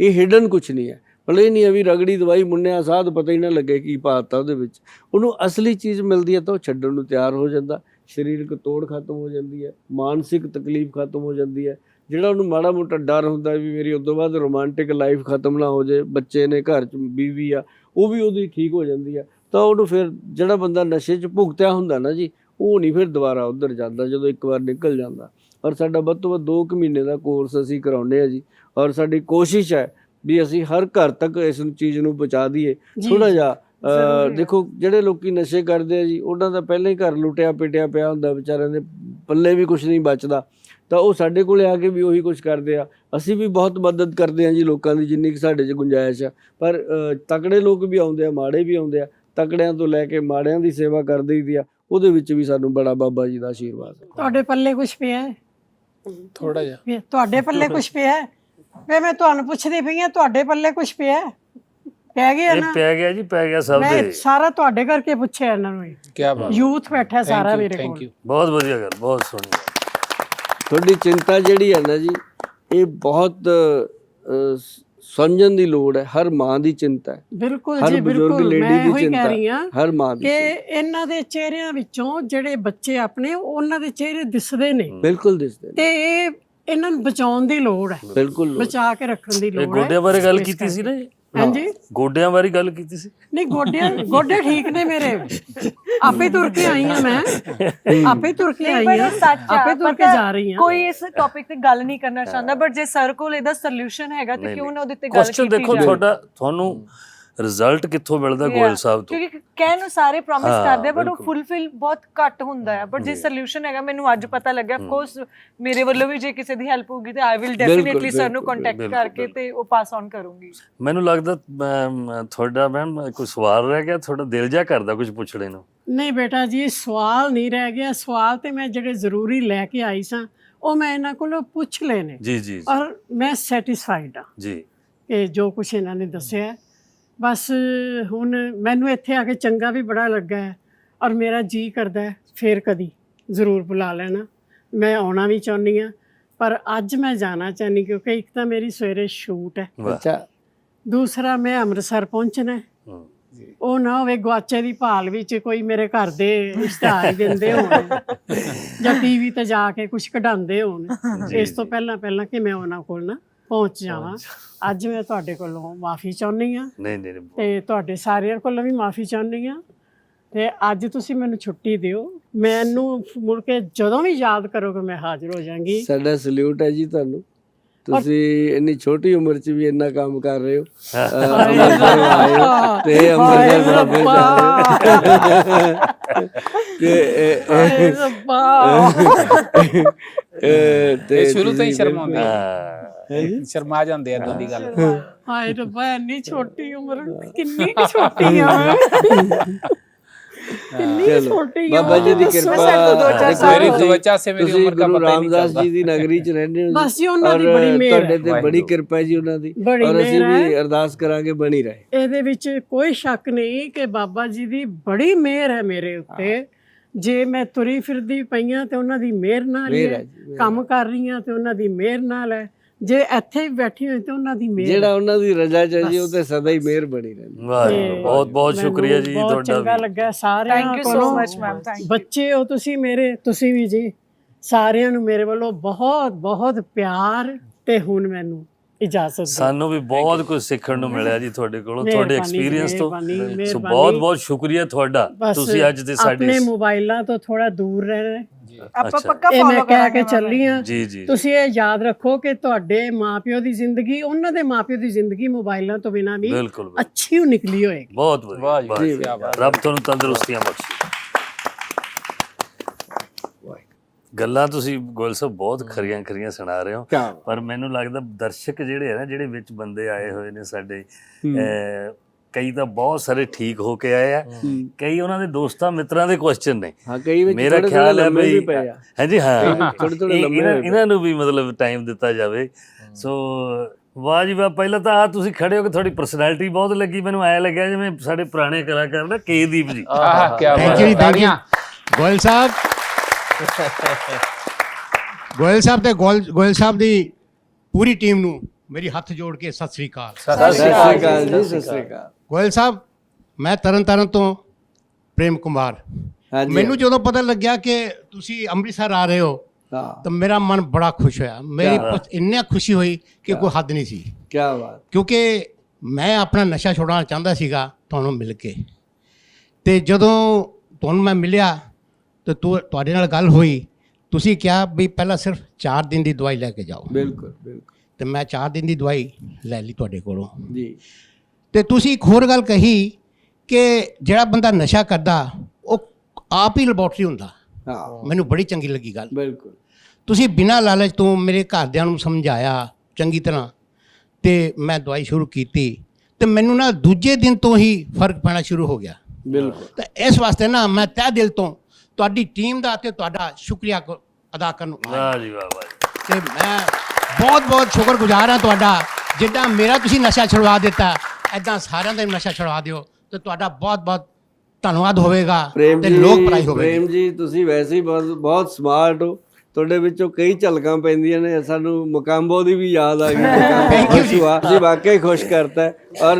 ਇਹ ਹਿਡਨ ਕੁਝ ਨਹੀਂ ਹੈ। ਭਲੇ ਹੀ ਨਹੀਂ ਹੈ ਵੀ ਰਗੜੀ ਦਵਾਈ ਮੁੰਨਿਆ, ਸਾਧ ਪਤਾ ਹੀ ਨਾ ਲੱਗੇ ਕੀ ਪਾਤਾ ਉਹਦੇ ਵਿੱਚ। ਉਹਨੂੰ ਅਸਲੀ ਚੀਜ਼ ਮਿਲਦੀ ਹੈ ਤਾਂ ਉਹ ਛੱਡਣ ਨੂੰ ਤਿਆਰ ਹੋ ਜਾਂਦਾ। ਸਰੀਰਕ ਤੋੜ ਖਤਮ ਹੋ ਜਾਂਦੀ ਹੈ, ਮਾਨਸਿਕ ਤਕਲੀਫ ਖਤਮ ਹੋ ਜਾਂਦੀ ਹੈ। ਜਿਹੜਾ ਉਹਨੂੰ ਮਾੜਾ ਮੋਟਾ ਡਰ ਹੁੰਦਾ ਵੀ ਮੇਰੀ ਉਸ ਤੋਂ ਬਾਅਦ ਰੋਮਾਂਟਿਕ ਲਾਈਫ ਖਤਮ ਨਾ ਹੋ ਜਾਏ, ਬੱਚੇ ਨੇ ਘਰ 'ਚ ਬੀਵੀ ਆ, ਉਹ ਵੀ ਉਹਦੀ ਠੀਕ ਹੋ ਜਾਂਦੀ ਆ ਤਾਂ ਉਹਨੂੰ ਫਿਰ ਜਿਹੜਾ ਬੰਦਾ ਨਸ਼ੇ 'ਚ ਭੁਗਤਿਆ ਹੁੰਦਾ ਨਾ ਜੀ, ਉਹ ਨਹੀਂ ਫਿਰ ਦੁਬਾਰਾ ਉਧਰ ਜਾਂਦਾ, ਜਦੋਂ ਇੱਕ ਵਾਰ ਨਿਕਲ ਜਾਂਦਾ। ਔਰ ਸਾਡਾ ਵੱਧ ਤੋਂ ਵੱਧ 2 ਕੁ ਮਹੀਨੇ ਦਾ ਕੋਰਸ ਅਸੀਂ ਕਰਾਉਂਦੇ ਆ ਜੀ। ਔਰ ਸਾਡੀ ਕੋਸ਼ਿਸ਼ ਹੈ ਵੀ ਅਸੀਂ ਹਰ ਘਰ ਤੱਕ ਇਸ ਚੀਜ਼ ਨੂੰ ਪਹੁੰਚਾ ਦਈਏ। ਥੋੜਾ ਜਿਹਾ ਹੈ। ਦੇਖੋ ਜਿਹੜੇ ਲੋਕੀ ਨਸ਼ੇ ਕਰਦੇ ਆ ਜੀ ਉਹਨਾਂ ਦਾ ਪਹਿਲਾਂ ਹੀ ਘਰ ਲੁੱਟਿਆ ਪਿਟਿਆ ਪਿਆ ਹੁੰਦਾ ਵਿਚਾਰਿਆਂ ਦੇ ਪੱਲੇ ਵੀ ਕੁਝ ਨਹੀਂ ਬਚਦਾ। ਤਾਂ ਉਹ ਸਾਡੇ ਕੋਲੇ ਆ ਕੇ ਵੀ ਉਹੀ ਕੁਝ ਕਰਦੇ ਆ। ਅਸੀਂ ਵੀ ਬਹੁਤ ਮਦਦ ਕਰਦੇ ਆ ਜੀ ਲੋਕਾਂ ਦੀ ਜਿੰਨੀ ਕਿ ਸਾਡੇ 'ਚ ਗੁੰਜਾਇਸ਼ ਆ। ਪਰ ਤਕੜੇ ਲੋਕ ਵੀ ਆਉਂਦੇ ਆ ਮਾੜੇ ਵੀ ਆਉਂਦੇ ਆ। ਤਕੜਿਆਂ ਤੋਂ ਲੈ ਕੇ ਮਾੜਿਆਂ ਦੀ ਸੇਵਾ ਕਰ ਦਈਦੀ ਆ। ਉਹਦੇ ਵਿੱਚ ਵੀ ਸਾਨੂੰ ਬੜਾ ਬਾਬਾ ਜੀ ਦਾ ਆਸ਼ੀਰਵਾਦ ਹੈ ਤੁਹਾਡੇ ਪੱਲੇ ਕੁਝ ਪਿਆ ਹੈ? ਥੋੜਾ ਜਿਹਾ। ਵੀ ਤੁਹਾਡੇ ਪੱਲੇ ਕੁਝ ਪਿਆ ਹੈ? ਵੇ ਮੈਂ ਤੁਹਾਨੂੰ ਪੁੱਛਦੀ ਪਈ ਹਾਂ ਤੁਹਾਡੇ ਪੱਲੇ ਕੁਝ ਪਿਆ ਹੈ? ਪੈ ਗਿਆ ਇਹ ਨਾ? ਪੈ ਗਿਆ ਜੀ ਪੈ ਗਿਆ ਸਭ ਮੈਂ ਦੇ ਸਾਰਾ ਤੁਹਾਡੇ ਕਰਕੇ ਪੁੱਛਿਆ ਇਹਨਾਂ ਨੂੰ ਕੀ ਬਾਤ। ਯੂਥ ਬੈਠਾ ਸਾਰਾ ਮੇਰੇ ਥੈਂਕ ਕੋਲ। ਯੂ ਬਹੁਤ ਵਧੀਆ ਗੱਲ ਬਹੁਤ ਸੋਹਣੀ ਗੱਲ। ਤੁਹਾਡੀ ਚਿੰਤਾ ਜਿਹੜੀ ਹੈ ਨਾ ਜੀ ਇਹ ਬਹੁਤ ਅਹ, ਸਮਝਣ ਦੀ ਲੋੜ ਹੈ ਹਰ ਮਾਂ ਦੀ ਚਿੰਤਾ ਹੈ ਬਿਲਕੁਲ ਜੀ ਬਿਲਕੁਲ ਮੈਂ ਉਹੀ ਚਿੰਤਾ ਕਹਿ ਰਹੀ ਹਾਂ ਹਰ ਮਾਂ ਦੀ ਕਿ। ਇਹਨਾਂ ਦੇ ਚਿਹਰਿਆਂ ਵਿੱਚੋਂ ਜਿਹੜੇ ਬੱਚੇ ਆਪਣੇ ਉਹਨਾਂ ਦੇ ਚਿਹਰੇ ਦਿਸਦੇ ਨੇ ਬਿਲਕੁਲ ਦਿਸਦੇ ਨੇ ਤੇ ਇਹ ਇਹਨਾਂ ਨੂੰ ਬਚਾਉਣ ਦੀ ਲੋੜ ਹੈ ਬਿਲਕੁਲ। ਬਚਾ ਕੇ ਰੱਖਣ ਦੀ ਲੋੜ ਹੈ ਗੋਡਿਆਂ ਬਾਰੇ ਗੱਲ ਕੀਤੀ ਸੀ ਨਾ ਜੀ? ਹਾਂਜੀ? ਗੋਡਿਆਂ ਬਾਰੇ ਗੱਲ ਕੀਤੀ ਸੀ? ਨਹੀਂ ਗੋਡਿਆਂ ਗੋਡੇ ਠੀਕ ਨੇ ਮੇਰੇ। ਆਪੇ ਤੁਰ ਕੇ ਆਈ ਹਾਂ ਮੈਂ। ਆਪੇ ਤੁਰ ਕੇ ਆਈ ਆ। ਆਪੇ ਤੁਰ ਕੇ ਜਾ ਰਹੀ ਹਾਂ। ਕੋਈ ਇਸ ਟੌਪਿਕ ਤੇ ਗੱਲ ਨਹੀਂ ਕਰਨਾ ਚਾਹੁੰਦਾ ਬਟ ਜੇ ਸਰ ਕੋਲ ਇਹਦਾ ਸੋਲੂਸ਼ਨ ਹੈਗਾ ਤੇ ਕਿਉਂ ਨਾ ਉਹਦੇ ਤੇ ਗੱਲ ਕੁਐਸਚਨ ਕੀਤੀ ਦੇਖੋ ਜਾਵੇ। ਤੁਹਾਡਾ ਤੁਹਾਨੂੰ ਰਿਜ਼ਲਟ ਕਿੱਥੋਂ ਮਿਲਦਾ ਗੋਇਲ ਸਾਹਿਬ ਤੋਂ? ਕਿਉਂਕਿ ਕਹਿਣ ਨੂੰ ਸਾਰੇ ਪ੍ਰੋਮਿਸ ਕਰਦੇ ਬਟ ਉਹ। ਫੁੱਲਫਿਲ ਬਹੁਤ ਘੱਟ ਹੁੰਦਾ ਹੈ। ਬਟ ਜੇ ਸੋਲੂਸ਼ਨ ਹੈਗਾ ਮੈਨੂੰ ਅੱਜ ਪਤਾ ਲੱਗਿਆ ਆਫ ਕੋਰਸ ਮੇਰੇ ਵੱਲੋਂ ਵੀ ਜੇ ਕਿਸੇ ਦੀ ਹੈਲਪ ਹੋਗੀ ਤੇ ਆਈ ਵਿਲ ਡੈਫੀਨਿਟਲੀ ਸਰ ਨੂੰ ਕੰਟੈਕਟ ਕਰਕੇ ਤੇ ਉਹ ਪਾਸ ਔਨ ਕਰੂੰਗੀ। ਮੈਨੂੰ ਲੱਗਦਾ ਤੁਹਾਡਾ ਮੈਮ ਕੋਈ ਸਵਾਲ ਰਹਿ ਗਿਆ? ਤੁਹਾਡਾ ਦਿਲ ਜਾ ਕਰਦਾ ਕੁਝ ਪੁੱਛਣੇ ਨੂੰ। ਨਹੀਂ ਬੇਟਾ ਜੀ ਸਵਾਲ ਨਹੀਂ ਰਹਿ ਗਿਆ। ਸਵਾਲ ਤੇ ਮੈਂ ਜਿਹੜੇ ਜ਼ਰੂਰੀ ਲੈ ਕੇ ਆਈ ਸਾਂ ਉਹ ਮੈਂ ਇਹਨਾਂ ਕੋਲੋਂ ਪੁੱਛ ਲਏ ਨੇ। ਜੀ ਜੀ ਔਰ ਮੈਂ ਸੈਟੀਸਫਾਈਡ ਹਾਂ। ਜੀ। ਕਿ ਜੋ ਕੁਛ ਇਹਨਾਂ ਨੇ ਦੱਸਿਆ ਹੈ। ਬਸ ਹੁਣ ਮੈਨੂੰ ਇੱਥੇ ਆ ਕੇ ਚੰਗਾ ਵੀ ਬੜਾ ਲੱਗਾ ਹੈ ਔਰ ਮੇਰਾ ਜੀ ਕਰਦਾ ਹੈ ਫੇਰ ਕਦੀ ਜ਼ਰੂਰ ਬੁਲਾ ਲੈਣਾ। ਮੈਂ ਆਉਣਾ ਵੀ ਚਾਹੁੰਦੀ ਹਾਂ ਪਰ ਅੱਜ ਮੈਂ ਜਾਣਾ ਚਾਹੁੰਦੀ ਕਿਉਂਕਿ ਇੱਕ ਤਾਂ ਮੇਰੀ ਸਵੇਰੇ ਸ਼ੂਟ ਹੈ। ਅੱਛਾ। ਦੂਸਰਾ ਮੈਂ ਅੰਮ੍ਰਿਤਸਰ ਪਹੁੰਚਣਾ ਹੈ। ਉਹ ਨਾ ਹੋਵੇ ਗਵਾਚੇ ਦੀ ਭਾਲ ਵਿੱਚ ਕੋਈ ਮੇਰੇ ਘਰ ਦੇ ਇਸ਼ਤਿਹਾਰ ਹੀ ਦਿੰਦੇ ਹੋਣ ਜਾਂ ਟੀਵੀ ਤੇ ਜਾ ਕੇ ਕੁਝ ਕਢਾਉਂਦੇ ਹੋਣ। ਇਸ ਤੋਂ ਪਹਿਲਾਂ ਪਹਿਲਾਂ ਕਿ ਮੈਂ ਉਹਨਾਂ ਕੋਲ ਨਾ ਪਹੁੰਚ ਜਾਵਾਂ ਅੱਜ ਮੈਂ ਤੁਹਾਡੇ ਕੋਲੋਂ ਮਾਫੀ ਚਾਹੁੰਦੀ ਹਾਂ। ਨਹੀਂ ਨਹੀਂ ਨਹੀਂ, ਤੇ ਤੁਹਾਡੇ ਸਾਰਿਆਂ ਕੋਲੋਂ ਵੀ ਮਾਫੀ ਚਾਹੁੰਦੀ ਹਾਂ। ਤੇ ਅੱਜ ਤੁਸੀਂ ਮੈਨੂੰ ਛੁੱਟੀ ਦਿਓ। ਮੈਨੂੰ ਮੁੜ ਕੇ ਜਦੋਂ ਵੀ ਯਾਦ ਕਰੋਗੇ ਮੈਂ ਹਾਜ਼ਰ ਹੋ ਜਾਵਾਂਗੀ ਸਾਡਾ ਸਲੂਟ ਹੈ ਜੀ ਤੁਹਾਨੂੰ। ਤੁਸੀਂ ਇੰਨੀ ਛੋਟੀ ਉਮਰ 'ਚ ਵੀ ਇੰਨਾ ਕੰਮ ਕਰ ਰਹੇ ਹੋ। ਤੇ ਅੰਮ੍ਰਿਤਸਰ ਹੋ। ਤੇ ਰੱਬਾ। ਇਹ ਤੇ ਇਹ ਸ਼ੁਰੂ ਤੋਂ ਹੀ ਸ਼ਰਮਾਉਂਦੇ ਆ ਹਾਂ। ਸ਼ਰਮਾ ਜਾਂਦੇ ਆ ਦੋਦੀ ਗੱਲ। ਹਾਏ ਰੱਬਾ ਇੰਨੀ ਛੋਟੀ ਉਮਰ ਕਿੰਨੀ ਛੋਟੀ ਆ। ਕਿੰਨੀ ਛੋਟੀ ਬਾਬਾ ਜੀ ਦੀ ਕਿਰਪਾ ਮੇਰੀ। ਤਵਚਾ ਸੇ ਮੇਰੀ ਉਮਰ ਦਾ ਪਤਾ ਨਹੀਂ ਰਾਮਦਾਸ ਚੱਲਦਾ ਜੀ ਦੀ ਨਗਰੀ 'ਚ ਰਹਿੰਦੇ ਹੋ ਬਸ ਜੀ, ਉਹਨਾਂ ਦੀ ਬੜੀ ਮਿਹਰ ਤੁਹਾਡੇ ਹੈ। ਤੇ ਬੜੀ। ਕਿਰਪਾ ਹੈ ਜੀ ਉਹਨਾਂ ਦੀ। ਔਰ ਅਸੀਂ ਵੀ। ਅਰਦਾਸ ਕਰਾਂਗੇ ਬਣੀ ਰਹੇ। ਇਹਦੇ ਵਿੱਚ ਕੋਈ ਸ਼ੱਕ ਨਹੀਂ ਕਿ ਬਾਬਾ ਜੀ ਦੀ ਬੜੀ ਮਿਹਰ ਹੈ ਮੇਰੇ ਉੱਤੇ। ਜੇ ਮੈਂ ਤੁਰੀ ਫਿਰਦੀ ਪਈਆਂ ਤੇ ਉਹਨਾਂ ਦੀ ਮਿਹਰ ਨਾਲ ਹੀ ਕੰਮ ਕਰ ਰਹੀ ਹਾਂ ਤੇ ਉਹਨਾਂ ਦੀ ਮਿਹਰ ਨਾਲ ਹੈ। ਜੇ ਇੱਥੇ ਹੀ ਬੈਠੀ ਹੋਈ ਤੇ ਉਹਨਾਂ ਦੀ ਮਿਹਰ ਜਿਹੜਾ। ਉਹਨਾਂ ਦੀ ਰਜ਼ਾ ਚ ਹੈ ਜੀ ਉਹ ਤੇ ਸਦਾ ਹੀ ਮਿਹਰ ਬਣੀ ਰਹਿੰਦੀ ਵਾਹਿਗੁਰੂ ਬਹੁਤ ਬਹੁਤ ਸ਼ੁਕਰੀਆ ਜੀ ਬਹੁਤ ਤੁਹਾਡਾ ਚੰਗਾ ਵੀ। ਲੱਗਾ ਸਾਰਿਆਂ ਥੈਂਕ ਯੂ ਸੋ ਕੋਲੋਂ। ਮਚ ਮੈਮ ਥੈਂਕ ਯੂ ਬੱਚੇ ਹੋ ਤੁਸੀਂ ਮੇਰੇ ਤੁਸੀਂ ਵੀ ਜੀ ਸਾਰਿਆਂ ਨੂੰ ਮੇਰੇ ਵੱਲੋਂ ਬਹੁਤ ਬਹੁਤ ਪਿਆਰ ਤੇ ਹੁਣ ਮੈਨੂੰ ਇਜਾਜ਼ਤ ਦਿਓ। ਸਾਨੂੰ ਵੀ ਬਹੁਤ ਕੁਝ ਸਿੱਖਣ ਨੂੰ ਮਿਲਿਆ ਜੀ ਤੁਹਾਡੇ ਕੋਲੋਂ ਤੁਹਾਡੇ ਮਿਹਰਬਾਨੀ, ਐਕਸਪੀਰੀਅੰਸ ਤੋਂ। ਮਿਹਰਬਾਨੀ, ਸੋ ਮਿਹਰਬਾਨੀ। ਬਹੁਤ ਬਹੁਤ ਸ਼ੁਕਰੀਆ ਤੁਹਾਡਾ। ਬਸ ਤੁਸੀਂ ਅੱਜ ਦੇ ਸਾਡੇ ਆਪਣੇ ਮੋਬਾਈਲਾਂ ਤੋਂ ਥੋੜਾ ਦੂਰ ਰਹਿਣਾ ਆਪਾਂ ਅੱਛਾ। ਪੱਕਾ ਇਹ ਮੈਂ ਫੋਲੋ ਕਹਿ ਕਰਾਂਗੇ ਕੇ ਚੱਲੀ ਆ ਜੀ ਜੀ। ਤੁਸੀਂ ਇਹ ਯਾਦ ਰੱਖੋ ਕਿ ਤੁਹਾਡੇ ਮਾਪਿਓ ਦੀ ਜ਼ਿੰਦਗੀ ਉਹਨਾਂ ਦੇ ਮਾਪਿਓ ਦੀ ਜ਼ਿੰਦਗੀ ਮੋਬਾਈਲਾਂ ਤੋਂ ਬਿਨਾਂ ਵੀ ਬਿਲਕੁਲ ਬਿਲਕੁਲ। ਅੱਛੀ ਓ ਨਿਕਲੀ ਹੋਏਗੀ। ਬਹੁਤ ਵਧੀਆ। ਵਾਹ ਜੀ, ਵਾਹ ਜੀ, ਜੀ, ਕਿਆ ਬਾਤ। ਰੱਬ ਤੁਹਾਨੂੰ ਤੰਦਰੁਸਤੀਆਂ ਬਖਸ਼ੇ। ਗੱਲਾਂ ਤੁਸੀਂ ਗੋਇਲ ਸਾਹਿਬ ਬਹੁਤ ਖਰੀਆਂ ਖਰੀਆਂ ਸੁਣਾ ਰਹੇ ਹੋ। ਕਿਆ ਪਰ ਮੈਨੂੰ ਲੱਗਦਾ ਦਰਸ਼ਕ ਜਿਹੜੇ ਆ ਨਾ ਜਿਹੜੇ ਵਿੱਚ ਬੰਦੇ ਆਏ ਹੋਏ ਨੇ ਸਾਡੇ। ਅਹ, ਕਈ ਤਾਂ ਬਹੁਤ ਸਾਰੇ ਠੀਕ ਹੋ ਕੇ ਆਏ ਆ। ਕਈ ਉਹਨਾਂ ਦੇ ਦੋਸਤਾਂ ਮਿੱਤਰਾਂ ਦੇ ਕੁਐਸਚਨ ਨੇ। ਹਾਂ ਕਈ ਵਿੱਚ ਮੇਰਾ ਖਿਆਲ ਹੈ ਵੀ ਵੀ ਪਏ ਆ। ਹਾਂਜੀ ਹਾਂ। ਥੋੜੇ ਥੋੜੇ ਲੰਮੇ ਇਹਨਾਂ ਨੂੰ ਵੀ ਮਤਲਬ ਟਾਈਮ ਦਿੱਤਾ ਜਾਵੇ। ਸੋ ਵਾਹ ਜੀ ਵਾਹ ਪਹਿਲਾਂ ਤਾਂ ਆ ਤੁਸੀਂ ਖੜੇ ਹੋ ਕੇ ਤੁਹਾਡੀ ਪਰਸਨੈਲਿਟੀ ਬਹੁਤ ਲੱਗੀ। ਮੈਨੂੰ ਐ ਲੱਗਿਆ ਜਿਵੇਂ ਸਾਡੇ ਪੁਰਾਣੇ ਕਲਾਕਾਰ ਨਾ ਕੇ ਦੀਪ ਜੀ। ਆਹ ਕੀ thank Baat you thank you Goyal Sahib. Goyal Sahib ਤੇ ਗੋਇਲ ਸਾਹਿਬ ਦੀ ਪੂਰੀ ਟੀਮ ਨੂੰ ਮੇਰੀ ਹੱਥ ਜੋੜ ਕੇ ਸਤਿ ਸ੍ਰੀ ਅਕਾਲ। ਸਤਿ ਸ਼੍ਰੀ ਅਕਾਲ ਜੀ ਸਤਿ ਸ਼੍ਰੀ ਅਕਾਲ। ਗੋਇਲ ਸਾਹਿਬ ਮੈਂ ਤਰਨ ਤਾਰਨ ਤੋਂ ਪ੍ਰੇਮ ਕੁਮਾਰ। ਹਾਂਜੀ। ਮੈਨੂੰ ਜਦੋਂ ਪਤਾ ਲੱਗਿਆ ਕਿ ਤੁਸੀਂ ਅੰਮ੍ਰਿਤਸਰ ਆ ਰਹੇ ਹੋ ਹਾਂ। ਤਾਂ ਮੇਰਾ ਮਨ ਬੜਾ ਖੁਸ਼ ਹੋਇਆ। ਮੇਰੀ ਕਿਆ ਪੁੱਛ- ਇੰਨੀ ਖੁਸ਼ੀ ਹੋਈ ਕਿ ਕੋਈ ਹੱਦ ਨਹੀਂ ਸੀ। ਕੀ ਬਾਤ। ਕਿਉਂਕਿ ਮੈਂ ਆਪਣਾ ਨਸ਼ਾ ਛੁਡਾਉਣਾ ਚਾਹੁੰਦਾ ਸੀਗਾ ਤੁਹਾਨੂੰ ਮਿਲ ਕੇ। ਤੇ ਜਦੋਂ ਤੁਹਾਨੂੰ ਮੈਂ ਮਿਲਿਆ ਤੇ ਤੁ- ਤੁਹਾਡੇ ਨਾਲ ਗੱਲ ਹੋਈ ਤੁਸੀਂ ਕਿਹਾ ਵੀ ਪਹਿਲਾਂ ਸਿਰਫ 4 ਦਿਨ ਦੀ ਦਵਾਈ ਲੈ ਕੇ ਜਾਓ। ਬਿਲਕੁਲ ਬਿਲਕੁਲ। ਤੇ ਮੈਂ 4 ਦਿਨ ਦੀ ਦਵਾਈ ਲੈ ਲਈ ਤੁਹਾਡੇ ਕੋਲੋਂ। ਜੀ। ਤੇ ਤੁਸੀਂ ਇੱਕ ਹੋਰ ਗੱਲ ਕਹੀ ਕਿ ਜਿਹੜਾ ਬੰਦਾ ਨਸ਼ਾ ਕਰਦਾ ਉਹ ਆਪ ਹੀ ਲੈਬੋਰਟਰੀ ਹੁੰਦਾ। ਹਾਂ। ਮੈਨੂੰ ਬੜੀ ਚੰਗੀ ਲੱਗੀ ਗੱਲ। ਬਿਲਕੁਲ। ਤੁਸੀਂ ਬਿਨਾਂ ਲਾਲਚ ਤੋਂ ਮੇਰੇ ਘਰਦਿਆਂ ਨੂੰ ਸਮਝਾਇਆ ਚੰਗੀ ਤਰ੍ਹਾਂ ਤੇ ਮੈਂ ਦਵਾਈ ਸ਼ੁਰੂ ਕੀਤੀ ਤੇ ਮੈਨੂੰ ਨਾ ਦੂਜੇ ਦਿਨ ਤੋਂ ਹੀ ਫ਼ਰਕ ਪੈਣਾ ਸ਼ੁਰੂ ਹੋ ਗਿਆ। ਬਿਲਕੁਲ। ਤੇ ਇਸ ਵਾਸਤੇ ਨਾ ਮੈਂ ਤਹਿ ਦਿਲ ਤੋਂ ਤੁਹਾਡੀ ਟੀਮ ਦਾ ਤੇ ਤੁਹਾਡਾ ਸ਼ੁਕਰੀਆ ਅਦਾ ਕਰਨ ਵਾਹ ਜੀ ਵਾਹ ਵਾਹ। ਤੇ ਮੈਂ ਬਹੁਤ ਬਹੁਤ ਸ਼ੁਕਰਗੁਜ਼ਾਰ ਹਾਂ ਤੁਹਾਡਾ ਜਿੱਦਾਂ ਮੇਰਾ ਤੁਸੀਂ ਨਸ਼ਾ ਛੁਡਵਾ ਦਿੱਤਾ ਐਦਾਂ ਸਾਰਿਆਂ ਦਾ ਵੀ ਨਸ਼ਾ ਛੁਡਵਾ ਦਿਓ ਤੇ ਤੁਹਾਡਾ ਬਹੁਤ ਬਹੁਤ ਧੰਨਵਾਦ ਹੋਵੇਗਾ ਪ੍ਰੇਮ ਤੇ ਜੀ ਲੋਕ ਭਲਾਈ ਹੋਵੇਗੀ ਪ੍ਰੇਮ ਜੀ ਤੁਸੀਂ ਵੈਸੇ ਹੀ ਬਹੁਤ ਬਹੁਤ ਸਮਾਰਟ ਹੋ ਤੁਹਾਡੇ ਵਿੱਚੋਂ ਕਈ ਝਲਕਾਂ ਪੈਂਦੀਆਂ ਨੇ ਸਾਨੂੰ ਮੁਕਾਂਬੋ ਦੀ ਵੀ ਯਾਦ ਆ ਗਈ ਮੁਕਾਂਬੋ ਖੁਸ਼ ਹੁਆ ਜੀ ਵਾਕਈ ਖੁਸ਼ ਕਰਤਾ ਹੈ। ਔਰ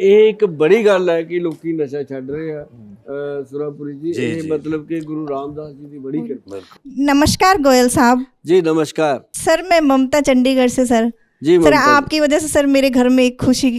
ਇਹ ਇੱਕ ਬੜੀ ਗੱਲ ਹੈ ਕਿ ਲੋਕੀ ਨਸ਼ਾ ਛੱਡ ਰਹੇ ਆ ਅਹ ਸੁਰਾਪੁਰੀ ਜੀ ਜੀ, ਇਹ ਜੀ। ਮਤਲਬ ਕਿ ਗੁਰੂ ਰਾਮਦਾਸ ਜੀ ਦੀ ਬੜੀ ਕਿਰਪਾ नमस्कार गोयल साहब जी नमस्कार सर मैं ममता चंडीगढ़ से सर जी सर आपकी वजह से सर मेरे घर में एक खुशी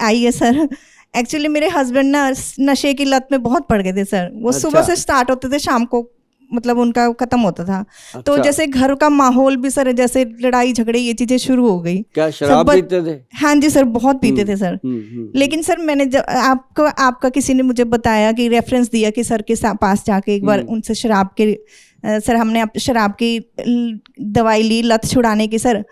आई है सर एक्चुअली मेरे हस्बैंड ना नशे की लत में बहुत पड़ गए थे सर वो अच्छा। सुबह। से स्टार्ट होते थे शाम को मतलब उनका खत्म होता था अच्छा। तो अच्छा। जैसे घर का माहौल भी सर जैसे लड़ाई झगड़े ये चीज़ें शुरू हो गई क्या शराब सब- पीते थे हाँ जी सर बहुत पीते थे सर हम्म, हम्म, लेकिन सर मैंने जब आपको आपका किसी ने मुझे बताया कि रेफरेंस दिया कि सर के पास जाके एक बार उनसे शराब के सर हमने शराब की दवाई ली लत छुड़ाने की सर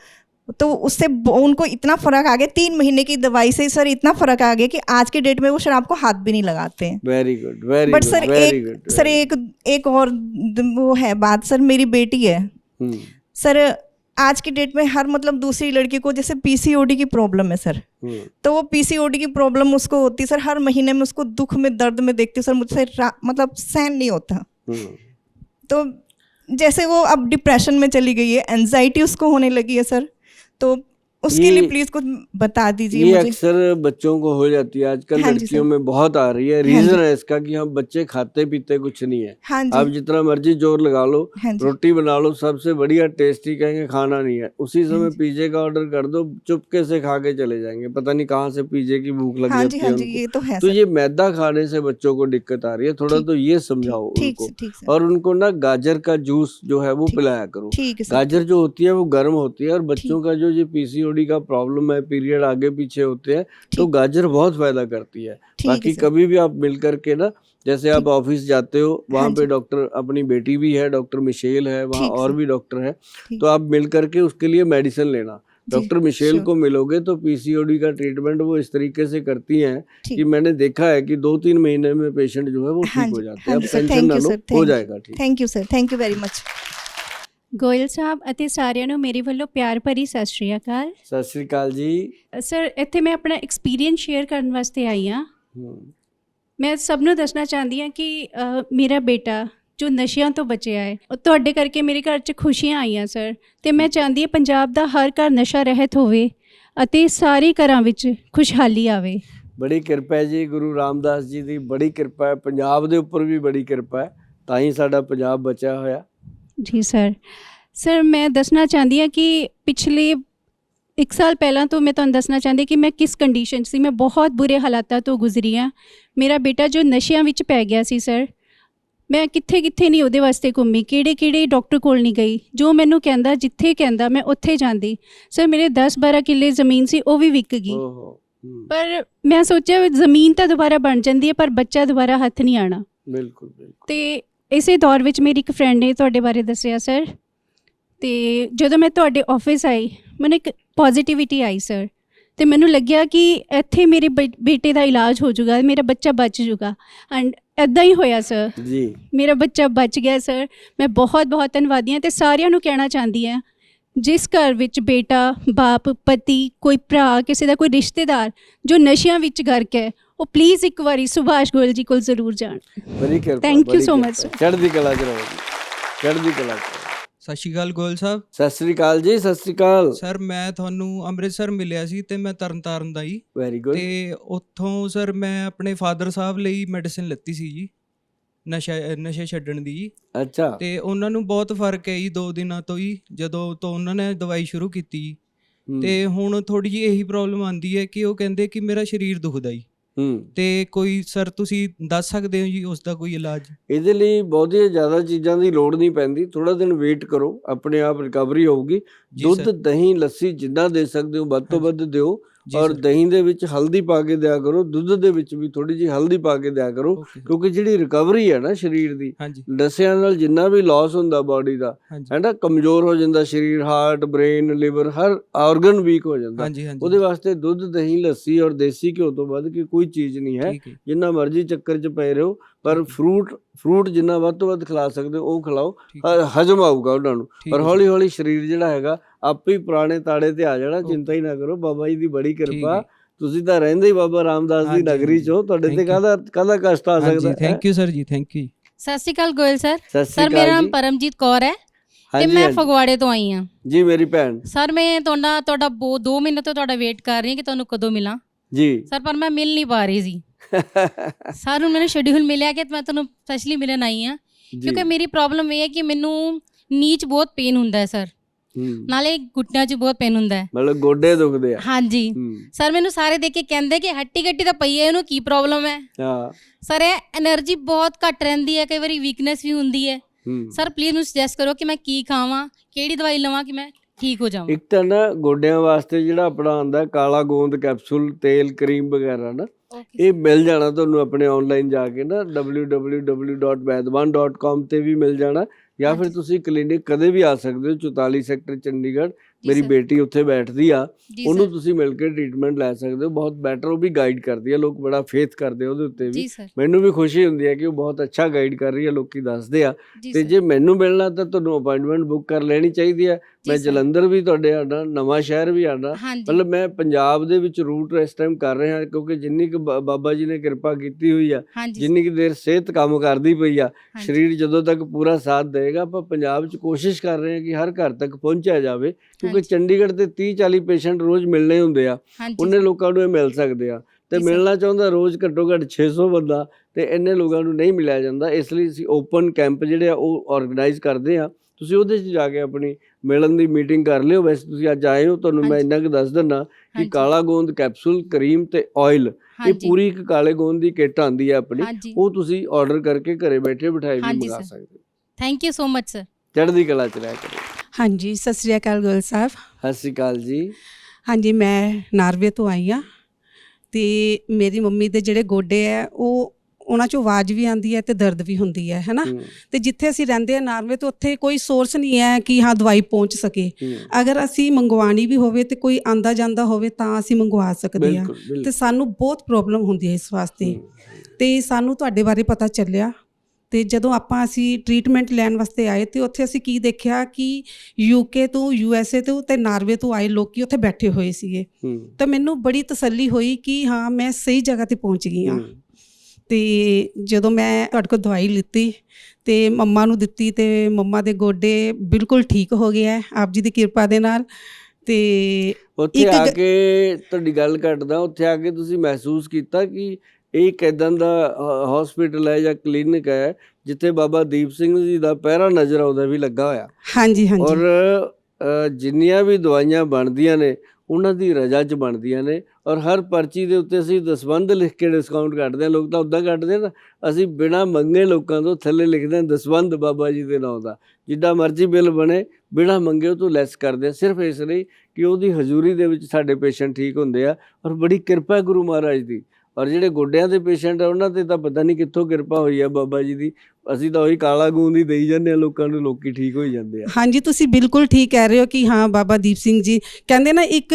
तो उससे उनको इतना फ़र्क आ गया तीन महीने की दवाई से सर इतना फ़र्क आ गया कि आज के डेट में वो शराब को हाथ भी नहीं लगाते हैं। Very good very but sir एक सर एक एक और वो है बात सर मेरी बेटी है। हम्म, सर आज की डेट में हर मतलब दूसरी लड़की को जैसे पीसीओडी की प्रॉब्लम है सर। हम्म, तो वो पीसीओडी की प्रॉब्लम उसको होती सर हर महीने में उसको दुख में दर्द में देखती हूँ, सर मुझसे मतलब सहन नहीं होता। हम्म, तो जैसे वो अब डिप्रेशन में चली गई है एनजाइटी उसको होने लगी है सर। YouTube उसके लिए प्लीज़ कुछ बता दीजिए ये अक्सर बच्चों को हो जाती है आजकल हाँ लड़कियों में बहुत आ रही है। हाँ रीजन जी। है इसका कि हम बच्चे खाते पीते कुछ नहीं है। हाँ आप जितना मर्ज़ी ज़ोर लगा लो हाँ रोटी बना लो सबसे बढ़िया टेस्टी कहेंगे खाना नहीं है। उसी हाँ समय। पिज्जे का ऑर्डर कर दो चुपके से खा के चले जाएँगे। पता नहीं कहाँ से पिज्जे की भूख लग हाँ जाती है हाँ ये तो है तो ये मैदा खाने से बच्चों को दिक्कत आ रही है। थोड़ा तो ये समझाओ उनको। और उनको ना गाजर का जूस जो है वो पिलाया करो। है गाजर जो होती है वो गर्म होती है और बच्चों का जो ये पीसीओडी का प्रॉब्लम है पीरियड आगे पीछे होते हैं तो गाजर बहुत फ़ायदा करती है। बाकी कभी भी आप मिल करके ना जैसे आप ऑफ़िस जाते हो वहाँ पे डॉक्टर अपनी बेटी भी है डॉक्टर मिशेल है वहाँ और भी डॉक्टर है तो आप मिल करके उसके लिए मेडिसिन लेना। डॉक्टर मिशेल को मिलोगे तो पीसीओडी का ट्रीटमेंट वो इस तरीके से करती हैं कि मैंने देखा है कि दो तीन महीने में पेशेंट जो है वो ठीक हो जाते हैं। अब टेंशन ना लो हो जाएगा ठीक। Thank you sir thank you very much Goyal Sahib ਅਤੇ ਸਾਰਿਆਂ ਨੂੰ ਮੇਰੇ ਵੱਲੋਂ ਪਿਆਰ ਭਰੀ ਸਤਿ ਸ਼੍ਰੀ ਅਕਾਲ। ਸਤਿ ਸ੍ਰੀ ਅਕਾਲ ਜੀ। ਸਰ ਇੱਥੇ ਮੈਂ ਆਪਣਾ ਐਕਸਪੀਰੀਅੰਸ ਸ਼ੇਅਰ ਕਰਨ ਵਾਸਤੇ ਆਈ ਹਾਂ। ਮੈਂ ਸਭ ਨੂੰ ਦੱਸਣਾ ਚਾਹੁੰਦੀ ਹਾਂ ਕਿ ਮੇਰਾ ਬੇਟਾ ਜੋ ਨਸ਼ਿਆਂ ਤੋਂ ਬਚਿਆ ਹੈ ਉਹ ਤੁਹਾਡੇ ਕਰਕੇ ਮੇਰੇ ਘਰ 'ਚ ਖੁਸ਼ੀਆਂ ਆਈਆਂ ਸਰ। ਤੇ ਮੈਂ ਚਾਹੁੰਦੀ ਹਾਂ ਪੰਜਾਬ ਦਾ ਹਰ ਘਰ ਨਸ਼ਾ ਰਹਿਤ ਹੋਵੇ ਅਤੇ ਸਾਰੇ ਘਰਾਂ ਵਿੱਚ ਖੁਸ਼ਹਾਲੀ ਆਵੇ। ਬੜੀ ਕਿਰਪਾ ਹੈ ਜੀ ਗੁਰੂ ਰਾਮਦਾਸ ਜੀ ਦੀ ਬੜੀ ਕਿਰਪਾ ਹੈ। ਪੰਜਾਬ ਦੇ ਉੱਪਰ ਵੀ ਬੜੀ ਕਿਰਪਾ ਹੈ ਤਾਂ ਹੀ ਸਾਡਾ ਪੰਜਾਬ ਬਚਿਆ ਹੋਇਆ। ਜੀ ਸਰ। ਸਰ ਮੈਂ ਦੱਸਣਾ ਚਾਹੁੰਦੀ ਹਾਂ ਕਿ ਪਿਛਲੇ ਇੱਕ ਸਾਲ ਪਹਿਲਾਂ ਤੋਂ ਮੈਂ ਤੁਹਾਨੂੰ ਦੱਸਣਾ ਚਾਹੁੰਦੀ ਕਿ ਮੈਂ ਕਿਸ ਕੰਡੀਸ਼ਨ ਸੀ। ਮੈਂ ਬਹੁਤ ਬੁਰੇ ਹਾਲਾਤਾਂ ਤੋਂ ਗੁਜ਼ਰੀ ਹਾਂ। ਮੇਰਾ ਬੇਟਾ ਜੋ ਨਸ਼ਿਆਂ ਵਿੱਚ ਪੈ ਗਿਆ ਸੀ ਸਰ ਮੈਂ ਕਿੱਥੇ ਕਿੱਥੇ ਨਹੀਂ ਉਹਦੇ ਵਾਸਤੇ ਘੁੰਮੀ ਕਿਹੜੇ ਕਿਹੜੇ ਡਾਕਟਰ ਕੋਲ ਨਹੀਂ ਗਈ। ਜੋ ਮੈਨੂੰ ਕਹਿੰਦਾ ਜਿੱਥੇ ਕਹਿੰਦਾ ਮੈਂ ਉੱਥੇ ਜਾਂਦੀ। ਸਰ ਮੇਰੇ 10 12 ਕਿੱਲੇ ਜ਼ਮੀਨ ਸੀ ਉਹ ਵੀ ਵਿਕ ਗਈ। ਪਰ ਮੈਂ ਸੋਚਿਆ ਜ਼ਮੀਨ ਤਾਂ ਦੁਬਾਰਾ ਬਣ ਜਾਂਦੀ ਹੈ ਪਰ ਬੱਚਾ ਦੁਬਾਰਾ ਹੱਥ ਨਹੀਂ ਆਣਾ ਬਿਲਕੁਲ ਬਿਲਕੁਲ। ਤੇ ਇਸੇ ਦੌਰ ਵਿੱਚ ਮੇਰੀ ਇੱਕ ਫਰੈਂਡ ਨੇ ਤੁਹਾਡੇ ਬਾਰੇ ਦੱਸਿਆ ਸਰ ਤੇ ਜਦੋਂ ਮੈਂ ਤੁਹਾਡੇ ਆਫਿਸ ਆਈ ਮੈਨੂੰ ਇੱਕ ਪੋਜ਼ਿਟਿਵਿਟੀ ਆਈ ਸਰ ਤੇ ਮੈਨੂੰ ਲੱਗਿਆ ਕਿ ਇੱਥੇ ਮੇਰੇ ਬੇਟੇ ਦਾ ਇਲਾਜ ਹੋ ਜਾਊਗਾ ਮੇਰਾ ਬੱਚਾ ਬਚ ਜਾਊਗਾ। ਐਂਡ ਐਦਾਂ ਹੀ ਹੋਇਆ ਸਰ ਜੀ। ਮੇਰਾ ਬੱਚਾ ਬਚ ਗਿਆ ਸਰ ਮੈਂ ਬਹੁਤ ਬਹੁਤ ਧੰਨਵਾਦੀ ਹਾਂ ਤੇ ਸਾਰਿਆਂ ਨੂੰ ਕਹਿਣਾ ਚਾਹੁੰਦੀ ਹਾਂ ਜਿਸ ਘਰ ਵਿੱਚ ਬੇਟਾ ਬਾਪ ਪਤੀ ਕੋਈ ਭਰਾ ਕਿਸੇ ਦਾ ਕੋਈ ਰਿਸ਼ਤੇਦਾਰ ਜੋ ਨਸ਼ਿਆਂ ਵਿੱਚ ਗਰਕ ਹੈ ਉਹ ਪਲੀਜ਼ ਇੱਕ ਵਾਰੀ ਸੁਭਾਸ਼ ਗੋਇਲ ਜੀ ਕੋਲ ਜ਼ਰੂਰ ਜਾਣ। ਬੜੀ ਕਿਰਪਾ ਬੜੀ so ਕਿਰਪਾ। much, sir. ਚੜ੍ਹਦੀ ਕਲਾ ਚ ਰਹੋ ਜੀ ਚੜ੍ਹਦੀ ਕਲਾ ਚ। ਸਤਿ ਸ਼੍ਰੀ ਅਕਾਲ ਗੋਇਲ ਸਾਹਿਬ। ਸਤਿ ਸ੍ਰੀ ਅਕਾਲ ਜੀ ਸਤਿ ਸ੍ਰੀ ਅਕਾਲ। ਸਰ ਮੈਂ ਤੁਹਾਨੂੰ ਅੰਮ੍ਰਿਤਸਰ ਮਿਲਿਆ ਸੀ ਤੇ ਮੈਂ ਤਰਨਤਾਰਨ ਦਾ ਜੀ। ਵੈਰੀ ਗੁੱਡ ਤੇ ਉੱਥੋਂ ਸਰ ਮੈਂ ਆਪਣੇ ਫਾਦਰ ਸਾਹਿਬ ਲਈ ਮੈਡੀਸਿਨ ਲੱਤੀ ਸੀ ਜੀ ਨਸ਼ਾ ਨਸ਼ੇ ਛੱਡਣ ਦੀ ਜੀ। ਅੱਛਾ। ਤੇ ਉਹਨਾਂ ਨੂੰ ਬਹੁਤ ਫ਼ਰਕ ਹੈ ਜੀ ਦੋ ਦਿਨਾਂ ਤੋਂ ਹੀ ਜਦੋਂ ਤੋਂ ਉਹਨਾਂ ਨੇ ਦਵਾਈ ਸ਼ੁਰੂ ਕੀਤੀ ਜੀ। ਹਮ, ਤੇ ਹੁਣ ਥੋੜੀ ਜਿਹੀ ਇਹੀ ਪ੍ਰੋਬਲਮ ਆਂਦੀ ਹੈ ਕਿ ਉਹ ਕਹਿੰਦੇ ਕਿ ਮੇਰਾ ਸਰੀਰ ਦੁਖਦਾ ਜੀ। ਤੇ ਕੋਈ ਸਰ ਤੁਸੀਂ ਦੱਸ ਸਕਦੇ ਹੋ ਜੀ ਉਸ ਦਾ ਕੋਈ ਇਲਾਜ? ਇਹਦੇ ਲਈ ਬਹੁਤੀਆਂ ਜ਼ਿਆਦਾ ਚੀਜ਼ਾਂ ਦੀ ਲੋੜ ਨਹੀਂ ਪੈਂਦੀ। ਥੋੜਾ ਦਿਨ ਵੇਟ ਕਰੋ। ਆਪਣੇ ਆਪ ਰਿਕਵਰੀ ਹੋਊਗੀ। ਦੁੱਧ ਦਹੀਂ ਲੱਸੀ ਜਿੰਨਾ ਦੇ ਸਕਦੇ ਹੋ ਵੱਧ ਤੋਂ। ਵੱਧ ਦਿਓ। ਔਰ ਦਹੀਂ ਦੇ ਵਿੱਚ ਹਲਦੀ ਪਾ ਕੇ ਦਿਆ ਕਰੋ ਦੁੱਧ ਦੇ ਵਿੱਚ ਵੀ ਥੋੜੀ ਜਿਹੀ ਹਲਦੀ ਪਾ ਕੇ ਦਿਆ ਕਰੋ ਕਿਉਂਕਿ ਜਿਹੜੀ ਰਿਕਵਰੀ ਹੈ ਨਾ ਸਰੀਰ ਦੀ ਨਸ਼ਿਆਂ ਨਾਲ ਜਿੰਨਾ ਵੀ ਲਾਸ ਹੁੰਦਾ ਬਾਡੀ ਦਾ ਹਾਂਜੀ। ਹੈ ਨਾ ਕਮਜ਼ੋਰ ਹੋ ਜਾਂਦਾ ਸਰੀਰ ਹਾਰਟ ਬ੍ਰੇਨ ਲਿਵਰ ਹਰ ਆਰਗਨ ਵੀਕ ਹੋ ਜਾਂਦਾ। ਉਹਦੇ ਵਾਸਤੇ ਦੁੱਧ ਦਹੀਂ ਲੱਸੀ ਔਰ ਦੇਸੀ ਘਿਓ ਤੋਂ ਵੱਧ ਕੇ ਕੋਈ ਚੀਜ਼ ਨਹੀਂ ਹੈ। ਜਿੰਨਾ ਮਰਜ਼ੀ ਚੱਕਰ 'ਚ ਪਏ ਰਹੋ ਪਰ ਫਰੂਟ ਫਰੂਟ ਜਿੰਨਾ ਵੱਧ ਤੋਂ ਵੱਧ ਖਿਲਾ ਸਕਦੇ ਹੋ ਉਹ ਖਿਲਾਓ। ਹਜਮ ਆਊਗਾ ਉਹਨਾਂ ਨੂੰ। ਪਰ ਹੌਲੀ ਹੌਲੀ ਸਰੀਰ ਜਿਹੜਾ ਹੈਗਾ ਆਪੇ ਹੀ ਪੁਰਾਣੇ ਤਾੜੇ ਤੇ ਆ ਜਾਣਾ। ਚਿੰਤਾ ਹੀ ਨਾ ਕਰੋ। ਬਾਬਾ ਜੀ ਦੀ ਬੜੀ ਕਿਰਪਾ। ਤੁਸੀਂ ਤਾਂ ਰਹਿੰਦੇ ਹੀ ਬਾਬਾ ਰਾਮਦਾਸ ਦੀ ਨਗਰੀ। ਚੋਂ। ਤੁਹਾਡੇ ਤੇ. ਕਾਹਦਾ ਕਾਹਦਾ ਕਸ਼ਟ ਆ ਸਕਦਾ ਹਾਂਜੀ ਹੈ? Thank you sir ji thank you ਸਤਿ ਸ਼੍ਰੀ ਅਕਾਲ ਗੋਇਲ ਸਰ। ਸਰ ਮੇਰਾ ਨਾਮ ਪਰਮਜੀਤ ਕੌਰ ਹੈ ਤੇ ਮੈਂ। ਫਗਵਾੜੇ ਤੋਂ ਆਈ ਹਾਂ। ਜੀ ਮੇਰੀ ਭੈਣ। ਸਰ ਮੈਂ ਤੁਹਾਡਾ ਤੁਹਾਡਾ 2 ਮਹੀਨੇ ਤੋਂ ਤੁਹਾਡਾ ਵੇਟ ਕਰ ਰਹੀ ਹਾਂ ਕਿ ਤੁਹਾਨੂੰ ਕਦੋਂ ਮਿਲਾਂ। ਜੀ। ਸਰ ਪਰ ਮੈਂ ਮਿਲ ਨਹੀਂ ਪਾ ਰਹੀ ਸੀ। ਸਰ ਹੁਣ ਮੈਨੂੰ ਸ਼ੈਡਿਊਲ ਮਿਲਿਆ ਕਿ ਮੈਂ ਤੁਹਾਨੂੰ ਸਪੈਸ਼ਲੀ ਮਿਲਣ ਆਈ ਆ ਕਿਉਂਕਿ ਮੇਰੀ ਪ੍ਰੋਬਲਮ ਇਹ ਹੈ ਕਿ ਮੈਨੂੰ ਨੀਚ ਬਹੁਤ ਪੇਨ ਹੁੰਦਾ ਹੈ ਸਰ। ਨਾਲੇ ਗੁੱਟਿਆਂ 'ਚ ਬਹੁਤ ਪੇਨ ਹੁੰਦਾ ਹੈ। ਮਤਲਬ ਗੋਡੇ ਦੁਖਦੇ ਆ। ਹਾਂਜੀ। ਸਰ ਮੈਨੂੰ ਸਾਰੇ ਦੇਖ ਕੇ ਕਹਿੰਦੇ ਕਿ ਹੱਟੀ ਗੱਟੀ ਤਾਂ ਪਈ ਹੈ ਇਹਨੂੰ ਕੀ ਪ੍ਰੋਬਲਮ ਹੈ? ਹਾਂ। ਸਰ ਇਹ એનર્ਜੀ ਬਹੁਤ ਘੱਟ ਰਹਿੰਦੀ ਹੈ ਕਈ ਵਾਰੀ ਵੀਕਨੈਸ ਵੀ ਹੁੰਦੀ ਹੈ। ਸਰ ਪਲੀਜ਼ ਮੈਨੂੰ ਸੁਜੈਸਟ ਕਰੋ ਕਿ ਮੈਂ ਕੀ ਖਾਵਾਂ ਕਿਹੜੀ ਦਵਾਈ ਲਵਾਂ ਕਿ ਮੈਂ ਠੀਕ ਹੋ ਜਾਵਾਂ। ਇੱਕ ਤਾਂ ਨਾ ਗੋਡਿਆਂ ਵਾਸਤੇ ਜਿਹੜਾ ਆਪਣਾ ਆਂਦਾ ਕਾਲਾ ਗੋਂਦ ਕੈਪਸੂਲ ਤੇਲ ਕਰੀਮ ਵਗੈਰਾ ਨਾ ਇਹ ਮਿਲ ਜਾਣਾ ਤੁਹਾਨੂੰ ਆਪਣੇ ਆਨਲਾਈਨ ਜਾ ਕੇ ਨਾ www.vaidwan.com ਤੇ ਵੀ ਮਿਲ ਜਾਣਾ ਜਾਂ ਫਿਰ ਤੁਸੀਂ ਕਲੀਨਿਕ ਕਦੇ ਵੀ ਆ ਸਕਦੇ ਹੋ 44 ਸੈਕਟਰ ਚੰਡੀਗੜ੍ਹ ਮੇਰੀ ਬੇਟੀ ਉੱਥੇ ਬੈਠਦੀ ਆ ਉਹਨੂੰ ਤੁਸੀਂ ਮਿਲ ਕੇ ਟ੍ਰੀਟਮੈਂਟ ਲੈ ਸਕਦੇ ਹੋ ਬਹੁਤ ਬੈਟਰ ਉਹ ਵੀ ਗਾਈਡ ਕਰਦੀ ਆ ਲੋਕ ਬੜਾ ਫੇਥ ਕਰਦੇ ਆ ਉਹਦੇ ਉੱਤੇ ਵੀ। ਮੈਨੂੰ ਵੀ ਖੁਸ਼ੀ ਹੁੰਦੀ ਹੈ ਕਿ ਉਹ ਬਹੁਤ ਅੱਛਾ ਗਾਈਡ ਕਰ ਰਹੀ ਹੈ ਲੋਕੀ ਦੱਸਦੇ ਆ। ਤੇ ਜੇ ਮੈਨੂੰ ਮਿਲਣਾ ਤਾਂ ਤੁਹਾਨੂੰ ਅਪਾਇੰਟਮੈਂਟ ਬੁੱਕ ਕਰ ਲੈਣੀ ਚਾਹੀਦੀ ਹੈ ਮੈਂ। ਜਲੰਧਰ ਵੀ ਤੁਹਾਡੇ ਆਣਾ ਨਵਾਂ ਸ਼ਹਿਰ ਵੀ ਆਣਾ ਮਤਲਬ ਮੈਂ ਪੰਜਾਬ ਦੇ ਵਿੱਚ ਰੂਟ ਇਸ ਟਾਈਮ ਕਰ ਰਿਹਾ ਕਿਉਂਕਿ ਜਿੰਨੀ ਕੁ ਬਾਬਾ ਜੀ ਨੇ ਕਿਰਪਾ ਕੀਤੀ ਹੋਈ ਆ ਜਿੰਨੀ ਕੁ ਦੇਰ ਸਿਹਤ ਕੰਮ ਕਰਦੀ ਪਈ ਆ। ਸਰੀਰ ਜਦੋਂ ਤੱਕ ਪੂਰਾ ਸਾਥ ਦੇਗਾ ਆਪਾਂ ਪੰਜਾਬ 'ਚ ਕੋਸ਼ਿਸ਼ ਕਰ ਰਹੇ ਹਾਂ ਕਿ ਹਰ ਘਰ ਤੱਕ ਪਹੁੰਚਿਆ ਜਾਵੇ ਕਿਉਂਕਿ। ਚੰਡੀਗੜ੍ਹ ਤੇ 30 40 ਪੇਸ਼ੈਂਟ ਰੋਜ਼ ਮਿਲਣੇ ਹੁੰਦੇ ਆ ਉਹਨੇ ਲੋਕਾਂ ਨੂੰ ਇਹ ਮਿਲ ਸਕਦੇ ਆ। ਤੇ। ਮਿਲਣਾ ਚਾਹੁੰਦਾ ਰੋਜ਼ ਘੱਟੋ ਘੱਟ 600 ਬੰਦਾ ਤੇ ਇੰਨੇ ਲੋਕਾਂ ਨੂੰ ਨਹੀਂ ਮਿਲਿਆ ਜਾਂਦਾ। ਇਸ ਲਈ ਅਸੀਂ ਓਪਨ ਕੈਂਪ ਜਿਹੜੇ ਆ ਉਹ ਆਰਗੇਨਾਈਜ਼ ਕਰਦੇ ਆ। ਤੁਸੀਂ ਉਹਦੇ 'ਚ ਜਾ ਕੇ ਆਪਣੀ ਮਿਲਣ ਦੀ ਮੀਟਿੰਗ ਕਰ ਲਿਓ। ਵੈਸੇ ਤੁਸੀਂ ਅੱਜ ਆਏ ਹੋ ਤੁਹਾਨੂੰ ਮੈਂ। ਇੰਨਾ ਕੁ ਦੱਸ ਦਿੰਨਾ ਕਿ। ਕਾਲਾ ਗੋਂਦ ਕੈਪਸੂਲ ਕਰੀਮ ਤੇ ਆਇਲ ਇਹ ਪੂਰੀ ਇੱਕ ਕਾਲੇ ਗੋਂਦ ਦੀ ਕਿੱਟ ਆਂਦੀ ਹੈ ਆਪਣੀ। ਉਹ ਤੁਸੀਂ ਆਰਡਰ ਕਰਕੇ ਘਰੇ ਬੈਠੇ ਬਿਠਾਏ ਵੀ ਮੰਗਾ। ਸਕਦੇ ਹੋ। Thank you so much sir ਚੜ੍ਹਦੀ ਕਲਾ ਚ ਰਹਿ ਕਰੋ ਹਾਂਜੀ ਸਤਿ ਸ੍ਰੀ ਅਕਾਲ ਗੋਲ ਸਾਹਿਬ। ਸਤਿ ਸ਼੍ਰੀ ਅਕਾਲ ਜੀ। ਹਾਂਜੀ ਮੈਂ ਨਾਰਵੇ ਤੋਂ ਆਈ ਆ ਤੇ ਮੇਰੀ ਮੰਮੀ ਦੇ ਜਿਹੜੇ ਗੋਡੇ ਆ ਉਹ ਉਹਨਾਂ ਚੋਂ ਆਵਾਜ਼ ਵੀ ਆਉਂਦੀ ਹੈ ਤੇ ਦਰਦ ਵੀ ਹੁੰਦੀ ਹੈ ਹੈਨਾ? ਤੇ ਜਿੱਥੇ ਅਸੀਂ ਰਹਿੰਦੇ ਆ ਨਾਰਵੇ ਤੋਂ ਉੱਥੇ ਕੋਈ ਸੋਰਸ ਨਹੀਂ ਹੈ ਕਿ ਹਾਂ ਦਵਾਈ ਪਹੁੰਚ ਸਕੇ। ਅਗਰ ਅਸੀਂ ਮੰਗਵਾਣੀ ਵੀ ਹੋਵੇ ਤੇ ਕੋਈ ਆਂਦਾ ਜਾਂਦਾ ਹੋਵੇ ਤਾਂ ਅਸੀਂ ਮੰਗਵਾ ਸਕਦੇ ਆ ਤੇ ਸਾਨੂੰ ਬਹੁਤ ਪ੍ਰੋਬਲਮ ਹੁੰਦੀ ਹੈ ਇਸ ਵਾਸਤੇ। ਤੇ ਸਾਨੂੰ ਤੁਹਾਡੇ ਬਾਰੇ ਪਤਾ ਚੱਲਿਆ ਤੇ ਜਦੋਂ ਆਪਾਂ ਅਸੀਂ ਟ੍ਰੀਟਮੈਂਟ ਲੈਣ ਵਾਸਤੇ ਆਏ ਤੇ ਉੱਥੇ ਅਸੀਂ ਕੀ ਦੇਖਿਆ ਕਿ ਯੂਕੇ ਤੋਂ ਯੂਐਸਏ ਤੋਂ ਤੇ ਨਾਰਵੇ ਤੋਂ ਆਏ ਲੋਕੀ ਉੱਥੇ ਬੈਠੇ ਹੋਏ ਸੀਗੇ। ਤਾਂ ਮੈਨੂੰ ਬੜੀ ਤਸੱਲੀ ਹੋਈ ਕਿ ਹਾਂ ਮੈਂ ਸਹੀ ਜਗ੍ਹਾ ਤੇ ਪਹੁੰਚ ਗਈ ਹਾਂ। ਤੇ ਜਦੋਂ ਮੈਂ ਤੁਹਾਡੇ ਕੋਲ ਦਵਾਈ ਲਿੱਤੀ ਤੇ ਮੰਮਾ ਨੂੰ ਦਿੱਤੀ ਤੇ ਮੰਮਾ ਦੇ ਗੋਡੇ ਬਿਲਕੁਲ ਠੀਕ ਹੋ ਗਏ ਹੈ ਆਪ ਜੀ ਦੀ ਕਿਰਪਾ ਦੇ ਨਾਲ। ਤੇ ਉੱਥੇ ਆ ਕੇ ਤੁਹਾਡੀ ਗੱਲ ਘਟਦਾ ਉੱਥੇ ਆ ਕੇ ਤੁਸੀਂ ਮਹਿਸੂਸ ਕੀਤਾ ਕਿ ਇਹ ਇੱਕ ਏਦਾਂ ਦਾ ਹਸਪੀਟਲ ਹੈ ਜਾਂ ਕਲੀਨਿਕ ਹੈ ਜਿੱਥੇ ਬਾਬਾ ਦੀਪ ਸਿੰਘ ਜੀ ਦਾ ਪਹਿਰਾ ਨਜ਼ਰ ਆਉਂਦਾ ਵੀ ਲੱਗਾ ਹੋਇਆ। ਹਾਂਜੀ ਹਾਂਜੀ। ਔਰ ਜਿੰਨੀਆਂ ਵੀ ਦਵਾਈਆਂ ਬਣਦੀਆਂ ਨੇ ਉਹਨਾਂ ਦੀ ਰਜਾ 'ਚ ਬਣਦੀਆਂ ਨੇ। ਔਰ ਹਰ ਪਰਚੀ ਦੇ ਉੱਤੇ ਅਸੀਂ ਦਸਵੰਧ ਲਿਖ ਕੇ ਡਿਸਕਾਊਂਟ ਕੱਢਦੇ ਹਾਂ। ਲੋਕ ਤਾਂ ਉਦਾਂ ਕੱਢਦੇ ਨਾ ਅਸੀਂ ਬਿਨਾ ਮੰਗੇ ਲੋਕਾਂ ਤੋਂ ਥੱਲੇ ਲਿਖਦੇ ਹਾਂ ਦਸਵੰਧ ਬਾਬਾ ਜੀ ਦੇ ਨਾਮ ਦਾ। ਜਿੱਡਾ ਮਰਜ਼ੀ ਬਿੱਲ ਬਣੇ ਬਿਨਾ ਮੰਗੇ ਉਹ ਤੋਂ ਲੈਸ ਕਰਦੇ ਹਾਂ। ਸਿਰਫ ਇਸ ਲਈ ਕਿ ਉਹਦੀ ਹਜ਼ੂਰੀ ਦੇ ਵਿੱਚ ਸਾਡੇ ਪੇਸ਼ੈਂਟ ਠੀਕ ਹੁੰਦੇ ਆ। ਔਰ ਬੜੀ ਕਿਰਪਾ ਗੁਰੂ ਮਹਾਰਾਜ ਦੀ। ਔਰ ਜਿਹੜੇ ਗੋਡਿਆਂ ਦੇ ਪੇਸ਼ੈਂਟ ਆ ਉਹਨਾਂ ਤੇ ਤਾਂ ਪਤਾ ਨਹੀਂ ਕਿੱਥੋਂ ਕਿਰਪਾ ਹੋਈ ਆ ਬਾਬਾ ਜੀ ਦੀ। ਅਸੀਂ ਤਾਂ ਉਹੀ ਕਾਲਾ ਗੂੰਦ ਹੀ ਦੇਈ ਜਾਂਦੇ ਆ ਲੋਕਾਂ ਨੂੰ ਲੋਕੀ ਠੀਕ ਹੋਈ ਜਾਂਦੇ ਆ। ਹਾਂਜੀ ਤੁਸੀਂ ਬਿਲਕੁਲ ਠੀਕ ਕਹਿ ਰਹੇ ਹੋ ਕਿ ਹਾਂ ਬਾਬਾ ਦੀਪ ਸਿੰਘ ਜੀ ਕਹਿੰਦੇ ਨਾ ਇੱਕ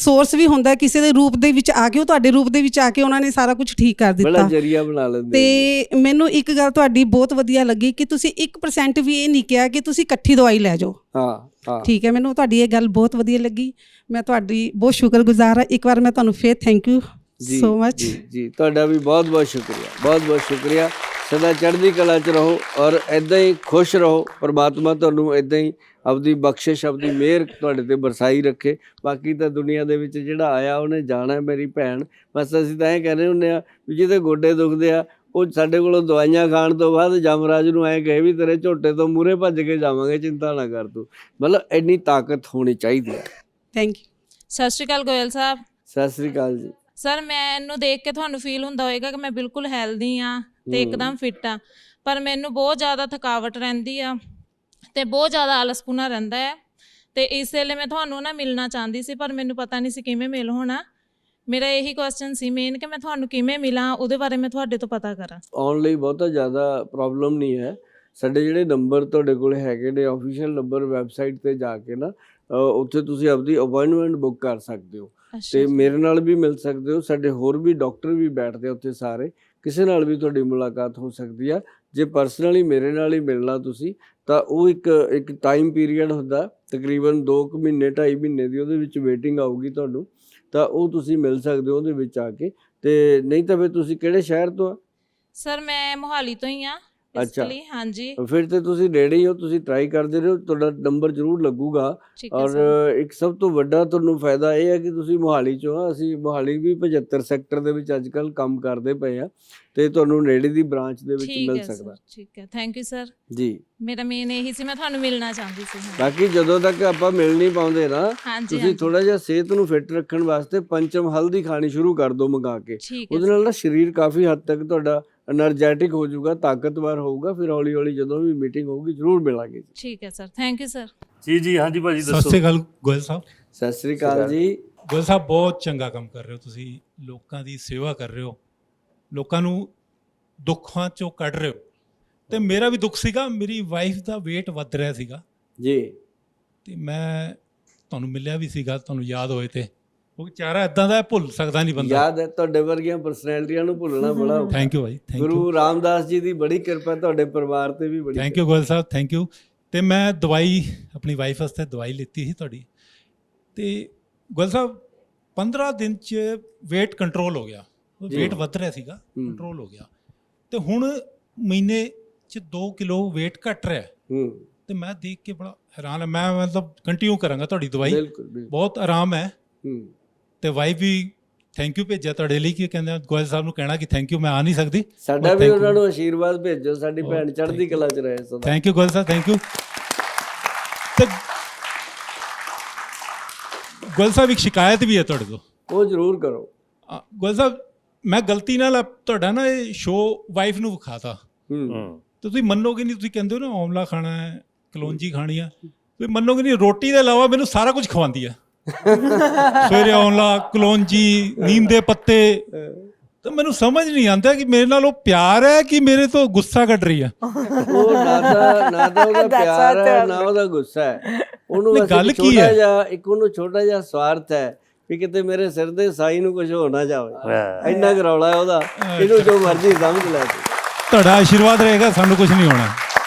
ਸੋਰਸ ਵੀ ਹੁੰਦਾ ਕਿਸੇ ਦੇ ਰੂਪ ਦੇ ਵਿੱਚ ਆ ਕੇ ਉਹ ਤੁਹਾਡੇ ਰੂਪ ਦੇ ਵਿੱਚ ਆ ਕੇ ਉਹਨਾਂ ਨੇ ਸਾਰਾ ਕੁਝ ਠੀਕ ਕਰ ਬੜਾ ਦਿੱਤਾ ਜਰੀਆ ਬਣਾ ਲੈਂਦੇ। ਤੇ ਮੈਨੂੰ ਇੱਕ ਗੱਲ ਤੁਹਾਡੀ ਬਹੁਤ ਵਧੀਆ ਲੱਗੀ ਕਿ ਤੁਸੀਂ 1% ਵੀ ਇਹ ਨਹੀਂ ਕਿਹਾ ਕਿ ਤੁਸੀਂ ਇਕੱਠੀ ਦਵਾਈ ਲੈ ਜਾਓ। ਹਾਂ ਹਾਂ। ਠੀਕ ਹੈ ਮੈਨੂੰ ਤੁਹਾਡੀ ਇਹ ਗੱਲ ਬਹੁਤ ਵਧੀਆ ਲੱਗੀ। ਮੈਂ ਤੁਹਾਡੀ ਬਹੁਤ ਸ਼ੁਕਰਗੁਜ਼ਾਰ ਹਾਂ। ਇੱਕ ਵਾਰ ਮੈਂ ਤੁਹਾਨੂੰ ਫੇਰ ਥੈਂਕ ਯੂ ਸੋ ਮਚ ਜੀ ਤੁਹਾਡਾ ਵੀ ਬਹੁਤ ਬਹੁਤ ਸ਼ੁਕਰੀਆ ਬਹੁਤ ਬਹੁਤ ਸ਼ੁਕਰੀਆ। ਸਦਾ ਚੜ੍ਹਦੀ ਕਲਾ 'ਚ ਰਹੋ ਔਰ ਐਦਾਂ ਹੀ ਖੁਸ਼ ਰਹੋ। ਪ੍ਰਮਾਤਮਾ ਤੁਹਾਨੂੰ ਐਦਾਂ ਹੀ ਆਪਦੀ ਬਖਸ਼ਿਸ਼ ਆਪਦੀ ਮਿਹਰ ਤੁਹਾਡੇ ਤੇ ਬਰਸਾਈ ਰੱਖੇ। ਬਾਕੀ ਤਾਂ ਦੁਨੀਆ ਦੇ ਵਿੱਚ ਜਿਹੜਾ ਆਇਆ ਉਹਨੇ ਜਾਣਾ ਮੇਰੀ ਭੈਣ। ਬਸ ਅਸੀਂ ਤਾਂ ਇਹ ਕਹਿੰਦੇ ਹੁੰਦੇ ਆ ਵੀ ਜਿਹਦੇ ਗੋਡੇ ਦੁਖਦੇ ਆ ਉਹ ਸਾਡੇ ਕੋਲੋਂ ਦਵਾਈਆਂ ਖਾਣ ਤੋਂ ਬਾਅਦ ਜਮਰਾਜ ਨੂੰ ਐਂ ਕਹੇ ਵੀ ਤੇਰੇ ਝੋਟੇ ਤੋਂ ਮੂਰੇ ਭੱਜ ਕੇ ਜਾਵਾਂਗੇ ਚਿੰਤਾ ਨਾ ਕਰ ਤੂੰ। ਮਤਲਬ ਇੰਨੀ ਤਾਕਤ ਹੋਣੀ ਚਾਹੀਦੀ ਹੈ। ਥੈਂਕ ਯੂ ਸਤਿ ਸ਼੍ਰੀ ਅਕਾਲ ਗੋਇਲ ਸਾਹਿਬ। ਸਤਿ ਸ੍ਰੀ ਅਕਾਲ ਜੀ। ਸਰ ਮੈਨੂੰ ਦੇਖ ਕੇ ਤੁਹਾਨੂੰ ਫੀਲ ਹੁੰਦਾ ਹੋਵੇਗਾ ਕਿ ਮੈਂ ਬਿਲਕੁਲ ਹੈਲਦੀ ਆ ਤੇ। ਇੱਕਦਮ ਫਿੱਟ ਆ ਪਰ ਮੈਨੂੰ ਬਹੁਤ ਜ਼ਿਆਦਾ ਥਕਾਵਟ ਰਹਿੰਦੀ ਆ ਤੇ ਬਹੁਤ ਜ਼ਿਆਦਾ ਆਲਸਪੁਣਾ ਰਹਿੰਦਾ ਹੈ। ਤੇ ਇਸ ਲਈ ਮੈਂ ਤੁਹਾਨੂੰ ਨਾ ਮਿਲਣਾ ਚਾਹੁੰਦੀ ਸੀ ਪਰ ਮੈਨੂੰ ਪਤਾ ਨਹੀਂ ਸੀ ਕਿਵੇਂ ਮਿਲ ਹੋਣਾ। ਮੇਰਾ ਇਹੀ ਕੁਐਸਚਨ ਸੀ ਮੇਨ ਕਿ ਮੈਂ ਤੁਹਾਨੂੰ ਕਿਵੇਂ ਮਿਲਾਂ ਉਹਦੇ ਬਾਰੇ ਮੈਂ ਤੁਹਾਡੇ ਤੋਂ ਪਤਾ ਕਰਾਂ। ਆਉਣ ਲਈ ਬਹੁਤਾ ਜ਼ਿਆਦਾ ਪ੍ਰੋਬਲਮ ਨਹੀਂ ਹੈ। ਸਾਡੇ ਜਿਹੜੇ ਨੰਬਰ ਤੁਹਾਡੇ ਕੋਲ ਹੈਗੇ ਨੇ ਆਫੀਸ਼ੀਅਲ ਨੰਬਰ ਵੈਬਸਾਈਟ ਤੇ ਜਾ ਕੇ ਨਾ ਉੱਥੇ ਤੁਸੀਂ ਆਪਦੀ ਅਪਾਇੰਟਮੈਂਟ ਬੁੱਕ ਕਰ ਸਕਦੇ ਹੋ। ਤੇ। ਮੇਰੇ ਨਾਲ ਵੀ ਮਿਲ ਸਕਦੇ ਹੋ ਸਾਡੇ ਹੋਰ ਵੀ ਡਾਕਟਰ ਵੀ ਬੈਠਦੇ ਆ ਉੱਥੇ ਸਾਰੇ। ਕਿਸੇ ਨਾਲ ਵੀ ਤੁਹਾਡੀ ਮੁਲਾਕਾਤ ਹੋ ਸਕਦੀ ਆ। ਜੇ ਪਰਸਨਲੀ ਮੇਰੇ ਨਾਲ ਹੀ ਮਿਲਣਾ ਤੁਸੀਂ ਤਾਂ ਉਹ ਇੱਕ ਇੱਕ ਟਾਈਮ ਪੀਰੀਅਡ ਹੁੰਦਾ ਤਕਰੀਬਨ 2 ਕੁ ਮਹੀਨੇ 2.5 ਮਹੀਨੇ ਦੀ ਉਹਦੇ ਵਿੱਚ ਵੇਟਿੰਗ ਆਊਗੀ ਤੁਹਾਨੂੰ ਤਾਂ ਉਹ ਤੁਸੀਂ ਮਿਲ ਸਕਦੇ ਹੋ ਉਹਦੇ ਵਿੱਚ ਆ ਕੇ। ਤੇ ਨਹੀਂ ਤਾਂ ਫਿਰ ਤੁਸੀਂ ਕਿਹੜੇ ਸ਼ਹਿਰ ਤੋਂ ਆ? ਸਰ ਮੈਂ ਮੋਹਾਲੀ ਤੋਂ ਹੀ ਆ। ਇਸ ਅੱਛਾ। ਲਈ ਹਾਂਜੀ। ਫਿਰ ਤੇ ਤੁਸੀਂ ਨੇੜੇ ਹੀ ਹੋ ਤੁਸੀਂ ਟਰਾਈ ਕਰਦੇ ਰਹੋ ਤੁਹਾਡਾ ਨੰਬਰ ਜ਼ਰੂਰ ਲੱਗੂਗਾ। ਠੀਕ ਹੈ ਔਰ ਸਰ। ਇੱਕ ਸਭ ਤੋਂ ਵੱਡਾ ਤੁਹਾਨੂੰ ਫਾਇਦਾ ਇਹ ਹੈ ਕਿ ਤੁਸੀਂ ਮੋਹਾਲੀ ਚੋਂ ਆ ਅਸੀਂ ਮੋਹਾਲੀ ਵੀ 75 ਸੈਕਟਰ ਦੇ ਵਿੱਚ ਅੱਜਕੱਲ ਕੰਮ ਕਰਦੇ ਪਏ ਆ। ਤੇ ਤੁਹਾਨੂੰ ਨੇੜੇ ਦੀ ਬ੍ਰਾਂਚ ਦੇ ਵਿੱਚ ਮਿਲ ਸਕਦਾ। ਠੀਕ ਹੈ। ਥੈਂਕ ਯੂ ਸਰ ਜੀ। ਮੇਰਾ ਮੇਨ ਇਹੀ ਸੀ ਮੈਂ ਤੁਹਾਨੂੰ ਮਿਲਣਾ ਚਾਹੁੰਦੀ ਸੀ ਬਾਕੀ ਜਦੋਂ ਤੱਕ ਆਪਾਂ ਮਿਲ ਨਹੀਂ ਪਾਉਂਦੇ ਨਾ ਤੁਸੀਂ ਥੋੜਾ ਜਿਹਾ ਸਿਹਤ ਨੂੰ ਫਿੱਟ ਰੱਖਣ ਵਾਸਤੇ ਪੰਚਮ ਹਲਦੀ ਖਾਣੀ ਸ਼ੁਰੂ ਕਰ ਦਿਓ ਮੰਗਾ ਕੇ। ਉਹਦੇ ਨਾਲ ਨਾ ਸਰੀਰ ਕਾਫੀ ਹੱਦ ਤੱਕ ਤੁਹਾਡਾ એનર્ਜੈਟਿਕ ਹੋ ਜਾਊਗਾ ਤਾਕਤਵਰ ਹੋਊਗਾ ਫਿਰ ਹੌਲੀ ਹੌਲੀ ਜਦੋਂ ਵੀ ਮੀਟਿੰਗ ਹੋਊਗੀ ਜ਼ਰੂਰ ਮਿਲਾਂਗੇ ਠੀਕ ਹੈ ਸਰ ਥੈਂਕ ਯੂ ਸਰ ਜੀ ਜੀ ਹਾਂਜੀ ਭਾਜੀ ਦੱਸੋ। ਸਤਿ ਸ੍ਰੀ ਅਕਾਲ ਗੋਇਲ ਸਾਹਿਬ। ਸਤਿ ਸ੍ਰੀ ਅਕਾਲ ਜੀ। ਗੋਇਲ ਸਾਹਿਬ ਬਹੁਤ ਚੰਗਾ ਕੰਮ ਕਰ ਰਹੇ ਹੋ ਤੁਸੀਂ ਲੋਕਾਂ ਦੀ ਸੇਵਾ ਕਰ ਰਹੇ ਹੋ। ਲੋਕਾਂ ਨੂੰ ਦੁੱਖਾਂ ਚੋਂ ਕੱਢ ਰਹੇ ਹੋ। ਤੇ ਮੇਰਾ ਵੀ ਦੁੱਖ ਸੀਗਾ ਮੇਰੀ ਵਾਈਫ ਦਾ weight ਵੱਧ ਰਿਹਾ ਸੀਗਾ। ਜੀ। ਤੇ ਮੈਂ ਤੁਹਾਨੂੰ ਮਿਲਿਆ ਵੀ ਸੀਗਾ ਤੁਹਾਨੂੰ ਯਾਦ ਹੋਏ ਤੇ। ਉਹ ਚਿਹਰਾ ਇਦਾਂ ਦਾ ਭੁੱਲ ਸਕਦਾ ਨਹੀਂ ਬੰਦਾ। ਯਾਦ ਹੈ ਤੁਹਾਡੇ ਵਰਗੀਆਂ ਪਰਸਨੈਲਿਟੀਆਂ ਨੂੰ ਭੁੱਲਣਾ ਬੜਾ ਥੈਂਕ ਯੂ ਭਾਈ ਥੈਂਕ ਯੂ ਗੁਰੂ ਰਾਮਦਾਸ ਜੀ ਦੀ ਬੜੀ ਕਿਰਪਾ ਤੁਹਾਡੇ ਪਰਿਵਾਰ ਤੇ ਵੀ ਬੜੀ thank you Goyal Sahib thank you ਤੇ ਮੈਂ ਦਵਾਈ ਆਪਣੀ ਵਾਈਫ ਵਾਸਤੇ ਦਵਾਈ ਲਿੱਤੀ ਸੀ ਤੁਹਾਡੀ। ਤੇ ਗੋਇਲ ਸਾਹਿਬ 15 ਦਿਨ ਚ weight ਕੰਟਰੋਲ ਹੋ ਗਿਆ। Weight ਵੱਧ ਰਿਹਾ ਸੀਗਾ। ਕੰਟਰੋਲ ਹੋ ਗਿਆ। ਤੇ ਹੁਣ ਮਹੀਨੇ ਚ 2 ਕਿਲੋ weight ਘਟ ਰਿਹਾ। ਹੈ। ਤੇ ਮੈਂ ਦੇਖ ਕੇ ਬੜਾ ਹੈਰਾਨ ਹੈ ਮੈਂ ਮਤਲਬ ਕੰਟੀਨਿਊ ਕਰਾਂਗਾ ਤੁਹਾਡੀ ਦਵਾਈ। ਬਹੁਤ ਆਰਾਮ ਹੈ। ਹੂੰ। ਤੇ ਵਾਈਫ ਵੀ ਥੈਂਕ ਯੂ ਭੇਜਿਆ ਤੁਹਾਡੇ ਲਈ ਕਿ ਕਹਿੰਦੇ ਗੋਇਲ ਸਾਹਿਬ ਨੂੰ ਕਹਿਣਾ ਕਿ ਥੈਂਕ ਯੂ ਮੈਂ ਆ ਨਹੀਂ ਸਕਦੀ। ਸਾਡਾ ਵੀ ਉਹਨਾਂ ਨੂੰ ਆਸ਼ੀਰਵਾਦ ਭੇਜੋ ਸਾਡੀ ਭੈਣ ਚੜ੍ਹਦੀ ਕਲਾ 'ਚ ਰਹੇ ਸਦਾ। Thank you Goyal Sahib thank you ਤੇ ਗੋਇਲ ਸਾਹਿਬ ਇੱਕ ਸ਼ਿਕਾਇਤ ਵੀ ਹੈ ਤੁਹਾਡੇ ਤੋਂ ਉਹ ਜ਼ਰੂਰ ਕਰੋ। ਗੋਇਲ ਸਾਹਿਬ ਮੈਂ ਗਲਤੀ ਨਾਲ ਤੁਹਾਡਾ ਨਾ ਇਹ ਸ਼ੋ ਵਾਈਫ ਨੂੰ ਵਿਖਾਤਾ। ਹੂੰ। ਤੇ ਤੁਸੀਂ ਮੰਨੋਗੇ ਨਹੀਂ ਤੁਸੀਂ ਕਹਿੰਦੇ ਹੋ ਨਾ ਆਮਲਾ ਖਾਣਾ ਹੈ ਕਲੌਂਜੀ ਖਾਣੀ ਆ। ਤੁਸੀਂ ਮੰਨੋਗੇ ਨਹੀਂ ਰੋਟੀ ਦੇ ਇਲਾਵਾ ਮੈਨੂੰ ਸਾਰਾ ਕੁਝ ਖਵਾਉਂਦੀ ਆ। ਸਵੇਰੇ ਆਮਲਾ ਕਲੌਂਜੀ ਨੀਮ ਦੇ ਪੱਤੇ। ਤਾਂ ਮੈਨੂੰ ਸਮਝ ਨਹੀਂ ਆਉਂਦਾ ਕਿ ਮੇਰੇ ਨਾਲ ਉਹ ਪਿਆਰ ਹੈ ਕਿ ਮੇਰੇ ਤੋਂ ਗੁੱਸਾ ਕੱਢ ਰਹੀ ਆ। ਉਹ ਨਾ ਤਾਂ ਨਾ ਤਾਂ ਉਹਦਾ ਪਿਆਰ ਹੈ ਨਾ ਉਹਦਾ ਗੁੱਸਾ ਹੈ। ਉਹਨੂੰ ਗੱਲ ਕੀ ਹੈ? ਇੱਕ ਉਹਨੂੰ ਛੋਟਾ ਜਿਹਾ ਸਵਾਰਥ ਹੈ। ਕਿ ਕਿਤੇ ਮੇਰੇ ਸਿਰ ਦੇ ਸਾਈ ਨੂੰ ਕੁਝ ਹੋ ਨਾ ਜਾਵੇ। ਇੰਨਾ ਕੁ ਰੌਲਾ ਹੈ ਉਹਦਾ। ਇਹਨੂੰ ਜੋ ਮਰਜ਼ੀ ਸਮਝ ਲੈ। ਤੂੰ ਤੁਹਾਡਾ ਆਸ਼ੀਰਵਾਦ ਰਹੇਗਾ ਸਾਨੂੰ ਕੁਝ ਨਹੀਂ ਹੋਣਾ।